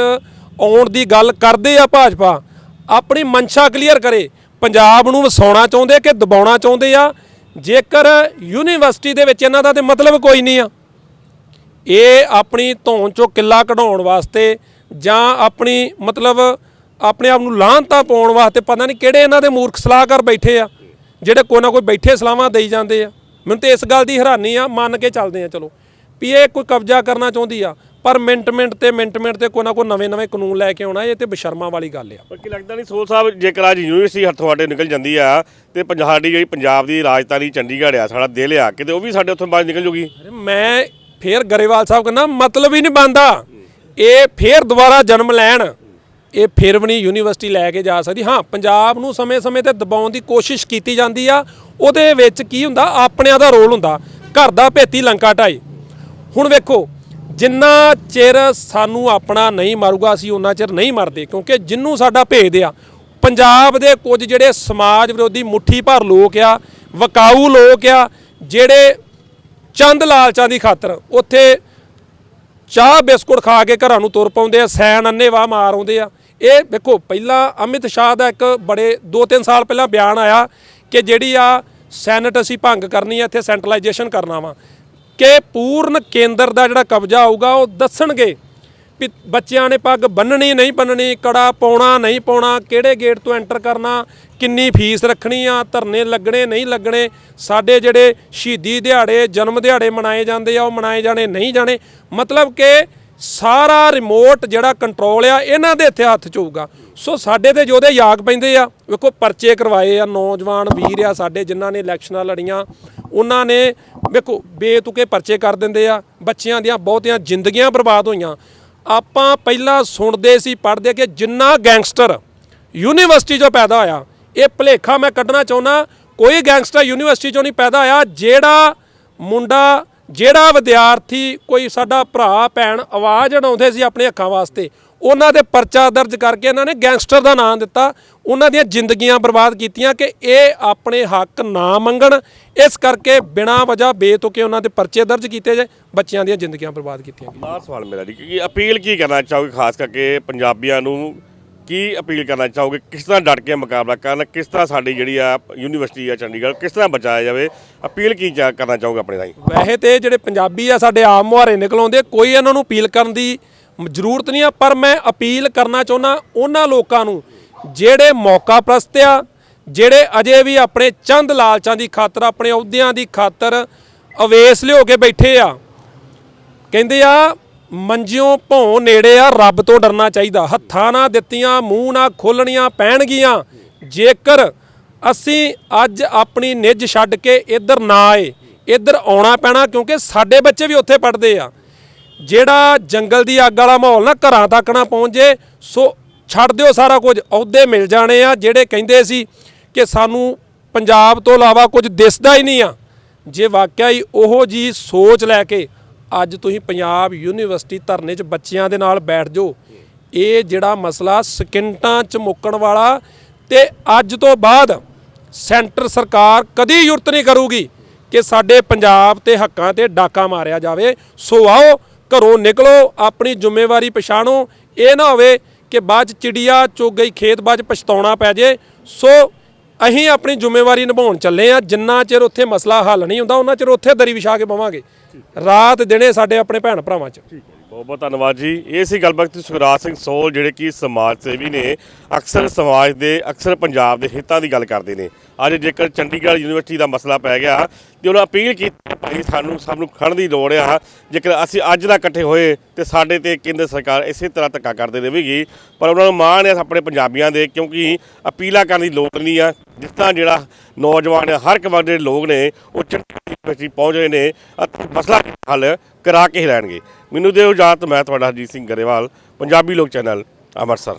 ਆਉਣ ਦੀ ਗੱਲ ਕਰਦੇ ਆ ਭਾਜਪਾ, ਆਪਣੀ ਮਨਸ਼ਾ ਕਲੀਅਰ ਕਰੇ, ਪੰਜਾਬ ਨੂੰ ਵਸਾਉਣਾ ਚਾਹੁੰਦੇ ਕਿ ਦਬਾਉਣਾ ਚਾਹੁੰਦੇ ਆ, ਜੇਕਰ ਯੂਨੀਵਰਸਿਟੀ ਦੇ ਵਿੱਚ ਇਹਨਾਂ ਦਾ ਤੇ ਮਤਲਬ ਕੋਈ ਨਹੀਂ ਆ। ਇਹ ਆਪਣੀ ਧੌਣ ਚੋਂ ਕਿੱਲਾ ਕਢਾਉਣ ਵਾਸਤੇ ਜਾਂ ਆਪਣੀ ਮਤਲਬ ਆਪਣੇ ਆਪ ਨੂੰ ਲਾਹਨਤਾ ਪਾਉਣ ਵਾਸਤੇ ਪਤਾ ਨਹੀਂ ਕਿਹੜੇ ਇਹਨਾਂ ਦੇ ਮੂਰਖ ਸਲਾਹਕਾਰ ਬੈਠੇ ਆ ਜਿਹੜੇ ਕੋਈ ਨਾ ਕੋਈ ਬੈਠੇ ਸਲਾਹਾਂ ਦੇਈ ਜਾਂਦੇ ਆ। ਮੈਨੂੰ ਤੇ ਇਸ ਗੱਲ ਦੀ ਹੈਰਾਨੀ ਆ ਮੰਨ ਕੇ ਚੱਲਦੇ ਆ ਚਲੋ। ਵੀ ਇਹ ਕੋਈ ਕਬਜ਼ਾ ਕਰਨਾ ਚਾਹੁੰਦੀ ਆ ਪਰ ਮਿੰਟ ਮਿੰਟ ਤੇ ਮਿੰਟ ਮਿੰਟ ਤੇ ਕੋਈ ਨਾ ਕੋਈ ਨਵੇਂ ਨਵੇਂ ਕਾਨੂੰਨ ਲੈ ਕੇ ਆਉਣਾ ਇਹ ਤੇ ਬਸ਼ਰਮਾ ਵਾਲੀ ਗੱਲ ਆ। ਪਰ ਕੀ ਲੱਗਦਾ ਨਹੀਂ ਸੋਲ ਸਾਹਿਬ ਜੇਕਰ ਅੱਜ ਯੂਨੀਵਰਸਿਟੀ ਹੱਥੋਂ ਸਾਡੇ ਨਿਕਲ ਜਾਂਦੀ ਆ ਤੇ ਪੰਜਾਬ ਜਿਹੜੀ ਪੰਜਾਬ ਦੀ ਰਾਜਧਾਨੀ ਚੰਡੀਗੜ੍ਹ ਆ ਸਾਡਾ ਦਿਲ ਆ ਕਿਤੇ ਉਹ ਵੀ ਸਾਡੇ ਉੱਥੋਂ ਬਾਹਰ ਨਿਕਲ ਜੂਗੀ? ਮੈਂ ਫੇਰ ਗਰੇਵਾਲ ਸਾਹਿਬ ਕਹਿੰਦਾ, ਮਤਲਬ ਹੀ ਨਹੀਂ ਬੰਦਾ ਇਹ ਫੇਰ ਦੁਬਾਰਾ ਜਨਮ ਲੈਣ। ਇਹ ਫਿਰ ਵੀ ਨਹੀਂ ਯੂਨੀਵਰਸਿਟੀ ਲੈ ਕੇ ਜਾ ਸਕਦੀ। ਹਾਂ, ਪੰਜਾਬ ਨੂੰ ਸਮੇਂ-ਸਮੇਂ ਤੇ ਦਬਾਉਣ ਦੀ ਕੋਸ਼ਿਸ਼ ਕੀਤੀ ਜਾਂਦੀ ਆ। ਉਹਦੇ ਵਿੱਚ ਕੀ ਹੁੰਦਾ? ਆਪਣਿਆਂ ਦਾ ਰੋਲ ਹੁੰਦਾ। ਘਰ ਦਾ ਭੇਤੀ ਲੰਕਾ ਢਾਈ। ਹੁਣ ਵੇਖੋ, ਜਿੰਨਾ ਚਿਰ ਸਾਨੂੰ ਆਪਣਾ ਨਹੀਂ ਮਾਰੂਗਾ, ਅਸੀਂ ਉਹਨਾਂ ਚਿਰ ਨਹੀਂ ਮਰਦੇ। ਕਿਉਂਕਿ ਜਿੰਨੂੰ ਸਾਡਾ ਭੇਜਦੇ ਆ, ਪੰਜਾਬ ਦੇ ਕੁਝ ਜਿਹੜੇ ਸਮਾਜ ਵਿਰੋਧੀ ਮੁੱਠੀ ਭਰ ਲੋਕ ਆ, ਵਕਾਊ ਲੋਕ ਆ, ਜਿਹੜੇ ਚੰਦ ਲਾਲਚਾਂ ਦੀ ਖਾਤਰ। ਉੱਥੇ ਚਾਹ, ਬਿਸਕੁਟ ਖਾ ਕੇ ਘਰਾਂ ਨੂੰ ਤੁਰ ਪਾਉਂਦੇ ਆ, ਸੈਨ ਅੰਨੇਵਾਹ ਮਾਰ ਆਉਂਦੇ ਆ। ਇਹ ਵੇਖੋ, ਪਹਿਲਾਂ ਅਮਿਤ ਸ਼ਾਹ ਦਾ ਇੱਕ ਬੜੇ 2-3 ਸਾਲ ਪਹਿਲਾਂ ਬਿਆਨ ਆਇਆ ਕਿ ਜਿਹੜੀ ਆ ਸੈਨੇਟ ਅਸੀਂ ਭੰਗ ਕਰਨੀ ਆ, ਇੱਥੇ ਸੈਂਟਰਲਾਈਜੇਸ਼ਨ ਕਰਨਾ ਵਾ। ਕਿ ਪੂਰਨ ਕੇਂਦਰ ਦਾ ਜਿਹੜਾ ਕਬਜ਼ਾ ਆਊਗਾ, ਉਹ ਦੱਸਣਗੇ ਬੱਚਿਆਂ ਨੇ ਪੱਗ ਬੰਨਣੀ ਨਹੀਂ ਬੰਨਣੀ, ਕੜਾ ਪਾਉਣਾ ਨਹੀਂ ਪਾਉਣਾ, ਕਿਹੜੇ ਗੇਟ ਤੋਂ ਐਂਟਰ ਕਰਨਾ, ਕਿੰਨੀ ਫੀਸ ਰੱਖਣੀ ਆ, ਧਰਨੇ ਲੱਗਣੇ ਨਹੀਂ ਲੱਗਣੇ, ਸਾਡੇ ਜਿਹੜੇ ਸ਼ਹੀਦੀ ਦਿਹਾੜੇ, ਜਨਮ ਦਿਹਾੜੇ ਮਨਾਏ ਜਾਂਦੇ ਆ, ਉਹ ਮਨਾਏ ਜਾਣੇ, ਨਹੀਂ ਜਾਣੇ, ਮਤਲਬ ਕਿ ਸਾਰਾ ਰਿਮੋਟ ਜਿਹੜਾ ਕੰਟਰੋਲ ਆ, ਇਹਨਾਂ ਦੇ ਇੱਥੇ ਹੱਥ ਚ ਹੋਊਗਾ। ਸੋ ਸਾਡੇ ਤੇ ਜੋਦੇ ਯਾਗ ਪੈਂਦੇ ਆ, ਵੇਖੋ ਪਰਚੇ ਕਰਵਾਏ ਆ, ਨੌਜਵਾਨ ਵੀਰ ਆ ਸਾਡੇ, ਜਿਨ੍ਹਾਂ ਨੇ ਇਲੈਕਸ਼ਨਾਂ ਲੜੀਆਂ, ਉਹਨਾਂ ਨੇ, ਵੇਖੋ ਬੇਤੁਕੇ ਪਰਚੇ ਕਰ ਦਿੰਦੇ ਆ, ਬੱਚਿਆਂ ਦੀਆਂ ਬਹੁਤੀਆਂ ਜ਼ਿੰਦਗੀਆਂ ਬਰਬਾਦ ਹੋਈਆਂ। ਆਪਾਂ ਪਹਿਲਾਂ ਸੁਣਦੇ ਸੀ, ਪੜ੍ਹਦੇ ਕਿ ਜਿੰਨਾ ਗੈਂਗਸਟਰ ਯੂਨੀਵਰਸਿਟੀ 'ਚੋਂ ਪੈਦਾ ਹੋਇਆ, ਇਹ ਭਲੇਖਾ ਮੈਂ ਕੱਢਣਾ ਚਾਹੁੰਦਾ, ਕੋਈ ਗੈਂਗਸਟਰ ਯੂਨੀਵਰਸਿਟੀ 'ਚੋਂ ਨਹੀਂ ਪੈਦਾ ਹੋਇਆ, ਜਿਹੜਾ ਮੁੰਡਾ, ਜਿਹੜਾ ਵਿਦਿਆਰਥੀ, ਕੋਈ ਸਾਡਾ ਭਰਾ, ਭੈਣ ਆਵਾਜ਼ ਉਡਾਉਂਦੇ ਸੀ ਆਪਣੇ ਅੱਖਾਂ ਵਾਸਤੇ, ਉਹਨਾਂ ਦੇ ਪਰਚਾ ਦਰਜ ਕਰਕੇ ਇਹਨਾਂ ਨੇ ਗੈਂਗਸਟਰ ਦਾ ਨਾਮ ਦਿੱਤਾ ਉਹਨਾਂ ਦੀਆਂ ਜ਼ਿੰਦਗੀਆਂ ਬਰਬਾਦ ਕੀਤੀਆਂ ਕਿ ਇਹ ਆਪਣੇ ਹੱਕ ਨਾ ਮੰਗਣ। ਇਸ ਕਰਕੇ ਬਿਨਾਂ ਵਜ੍ਹਾ ਬੇਤੁਕੇ ਉਹਨਾਂ ਦੇ ਪਰਚੇ ਦਰਜ ਕੀਤੇ ਜੇ ਬੱਚਿਆਂ ਦੀਆਂ ਜ਼ਿੰਦਗੀਆਂ ਬਰਬਾਦ ਕੀਤੀਆਂ ਗਈਆਂ। ਲਾਸਟ ਸਵਾਲ ਮੇਰਾ ਜੀ ਕਿ ਅਪੀਲ ਕੀ ਕਰਨਾ ਚਾਹੋਗੇ ਖਾਸ ਕਰਕੇ ਪੰਜਾਬੀਆਂ ਨੂੰ? ਕੀ ਅਪੀਲ ਕਰਨਾ ਚਾਹੋਗੇ? ਕਿਸ ਤਰ੍ਹਾਂ ਡਟ ਕੇ ਮੁਕਾਬਲਾ ਕਰਨ? ਕਿਸ ਤਰ੍ਹਾਂ ਸਾਡੀ ਜਿਹੜੀ ਆ ਯੂਨੀਵਰਸਿਟੀ ਆ ਚੰਡੀਗੜ੍ਹ ਕਿਸ ਤਰ੍ਹਾਂ ਬਚਾਇਆ ਜਾਵੇ? ਅਪੀਲ ਕੀ ਚਾ- ਕਰਨਾ ਚਾਹੋਗੇ ਆਪਣੇ ਰਾਹੀਂ? ਵੈਸੇ ਤੇ ਜਿਹੜੇ ਪੰਜਾਬੀ ਆ ਸਾਡੇ ਆਮ ਮੁਹਾਰੇ ਨਿਕਲ ਆਉਂਦੇ ਕੋਈ ਇਹਨਾਂ ਨੂੰ ਅਪੀਲ ਕਰਨ ਦੀ ਜ਼ਰੂਰਤ ਨਹੀਂ ਆ ਪਰ ਮੈਂ ਅਪੀਲ ਕਰਨਾ ਚਾਹੁੰਦਾ ਉਹਨਾਂ ਲੋਕਾਂ ਨੂੰ ਜਿਹੜੇ ਮੌਕਾ ਪ੍ਰਸਤ ਆ, ਜਿਹੜੇ ਅਜੇ ਵੀ ਆਪਣੇ ਚੰਦ ਲਾਲਚਾਂ ਦੀ ਖਾਤਰ, ਆਪਣੇ ਅਹੁਦਿਆਂ ਦੀ ਖਾਤਰ ਅਵੇਸ ਲਿਓ ਕੇ ਬੈਠੇ ਆ। ਕਹਿੰਦੇ ਆ, ਮੰਜਿਓਂ ਭੋਂ ਨੇੜੇ ਆ, ਰੱਬ ਤੋਂ ਡਰਨਾ ਚਾਹੀਦਾ। ਹੱਥਾਂ ਨਾ ਦਿੱਤੀਆਂ, ਮੂੰਹ ਨਾ ਖੋਲਣੀਆਂ ਪੈਣਗੀਆਂ। ਜੇਕਰ ਅਸੀਂ ਅੱਜ ਆਪਣੀ ਨਿੱਜ ਛੱਡ ਕੇ ਇੱਧਰ ਨਾ ਆਏ, ਇੱਧਰ ਆਉਣਾ ਪੈਣਾ, ਕਿਉਂਕਿ ਸਾਡੇ ਬੱਚੇ ਵੀ ਉੱਥੇ ਪੜਦੇ ਆ। ਜਿਹੜਾ ਜੰਗਲ ਦੀ ਅੱਗ ਵਾਲਾ ਮਾਹੌਲ ਨਾ ਘਰਾਂ ਤੱਕ ਨਾ ਪਹੁੰਚ ਜੇ ਸੋ ਛੱਡ ਦਿਓ ਸਾਰਾ ਕੁਝ, ਅਹੁਦੇ ਮਿਲ ਜਾਣੇ ਆ, ਜਿਹੜੇ ਕਹਿੰਦੇ ਸੀ ਕਿ ਸਾਨੂੰ ਪੰਜਾਬ ਤੋਂ ਇਲਾਵਾ ਕੁਝ ਦਿਸਦਾ ਹੀ ਨਹੀਂ ਆ। ਜੇ ਵਾਕਿਆ ਹੀ ਉਹੋ ਜੀ ਸੋਚ ਲੈ ਕੇ ਅੱਜ ਤੁਸੀਂ ਪੰਜਾਬ ਯੂਨੀਵਰਸਿਟੀ ਧਰਨੇ 'ਚ ਬੱਚਿਆਂ ਦੇ ਨਾਲ ਬੈਠ ਜਾਓ, ਇਹ ਜਿਹੜਾ ਮਸਲਾ ਸਕਿੰਟਾਂ 'ਚ ਮੁੱਕਣ ਵਾਲਾ ਤੇ ਅੱਜ ਤੋਂ ਬਾਅਦ ਸੈਂਟਰ ਸਰਕਾਰ ਕਦੀ ਯੁਰਤ ਨਹੀਂ ਕਰੂਗੀ ਕਿ ਸਾਡੇ ਪੰਜਾਬ ਤੇ ਹੱਕਾਂ ਤੇ ਡਾਕਾ ਮਾਰਿਆ ਜਾਵੇ। ਸੋ ਆਓ, ਘਰੋਂ ਨਿਕਲੋ, ਆਪਣੀ ਜ਼ਿੰਮੇਵਾਰੀ ਪਛਾਣੋ, ਇਹ ਨਾ ਹੋਵੇ ਕਿ ਬਾਅਦ ਚਿੜੀਆ ਚੁੱਗ ਗਈ, ਖੇਤ ਬਾਅਦ ਪਛਤਾਉਣਾ ਪੈ ਜੇ। ਸੋ ਅਸੀਂ ਆਪਣੀ ਜ਼ਿੰਮੇਵਾਰੀ ਨਿਭਾਉਣ ਚੱਲੇ ਆ ਜਿੰਨਾ ਚਿਰ ਉੱਥੇ ਮਸਲਾ ਹੱਲ ਨਹੀਂ ਹੁੰਦਾ ਉਹਨਾਂ ਚਿਰ ਉੱਥੇ ਦਰੀ ਵਿਛਾ ਕੇ ਬਵਾਂਗੇ। ਰਾਤ ਦਿਨੇ ਸਾਡੇ ਆਪਣੇ ਭੈਣ ਭਰਾਵਾਂ 'ਚ। ਬਹੁਤ ਬਹੁਤ ਧੰਨਵਾਦ ਜੀ। ਇਹ ਸੀ ਗੱਲਬਾਤ ਸੁਖਰਾਜ ਸਿੰਘ ਸੋਲ, ਜਿਹੜੇ ਕਿ ਸਮਾਜ ਸੇਵੀ ਨੇ। ਅਕਸਰ ਸਮਾਜ ਦੇ, ਅਕਸਰ ਪੰਜਾਬ ਦੇ ਹਿੱਤਾਂ ਦੀ ਗੱਲ ਕਰਦੇ ਨੇ। ਅੱਜ ਜੇਕਰ ਚੰਡੀਗੜ੍ਹ ਯੂਨੀਵਰਸਿਟੀ ਦਾ ਮਸਲਾ ਪੈ ਗਿਆ ਤੇ ਉਹਨਾਂ ਅਪੀਲ ਕੀਤੀ, ਭਾਈ ਸਾਨੂੰ ਸਭ ਨੂੰ ਖੜਨ ਦੀ ਲੋੜ ਆ। ਜੇਕਰ ਅਸੀਂ ਅੱਜ ਦਾ ਇਕੱਠੇ ਹੋਏ ਤੇ ਸਾਡੇ ਤੇ ਕੇਂਦਰ ਸਰਕਾਰ ਇਸੇ ਤਰ੍ਹਾਂ ਧੱਕਾ ਕਰਦੇ ਰਹੇਗੀ ਪਰ ਉਹਨਾਂ ਨੂੰ ਮਾਣ ਹੈ ਆਪਣੇ ਪੰਜਾਬੀਆਂ ਦੇ, ਕਿਉਂਕਿ ਅਪੀਲਾਂ ਕਰਨ ਦੀ ਲੋੜ ਨਹੀਂ ਆ। ਜਿਸ ਤਰ੍ਹਾਂ ਜਿਹੜਾ ਨੌਜਵਾਨ ਹਰ ਇੱਕ ਵਰਗ ਦੇ ਲੋਕ ਨੇ, ਉਹ ਚੰਡੀ ਯੂਨੀਵਰਸਿਟੀ ਪਹੁੰਚ ਰਹੇ ਨੇ ਅਤੇ ਮਸਲਾ ਹੱਲ ਕਰਾ ਕੇ ਹੀ ਲੈਣਗੇ। ਮੈਨੂੰ ਦਿਓ ਇਜਾਜ਼ਤ, ਮੈਂ ਤੁਹਾਡਾ ਹਰਜੀਤ ਸਿੰਘ ਗਰੇਵਾਲ, ਪੰਜਾਬੀ ਲੋਕ ਚੈਨਲ, ਅੰਮ੍ਰਿਤਸਰ।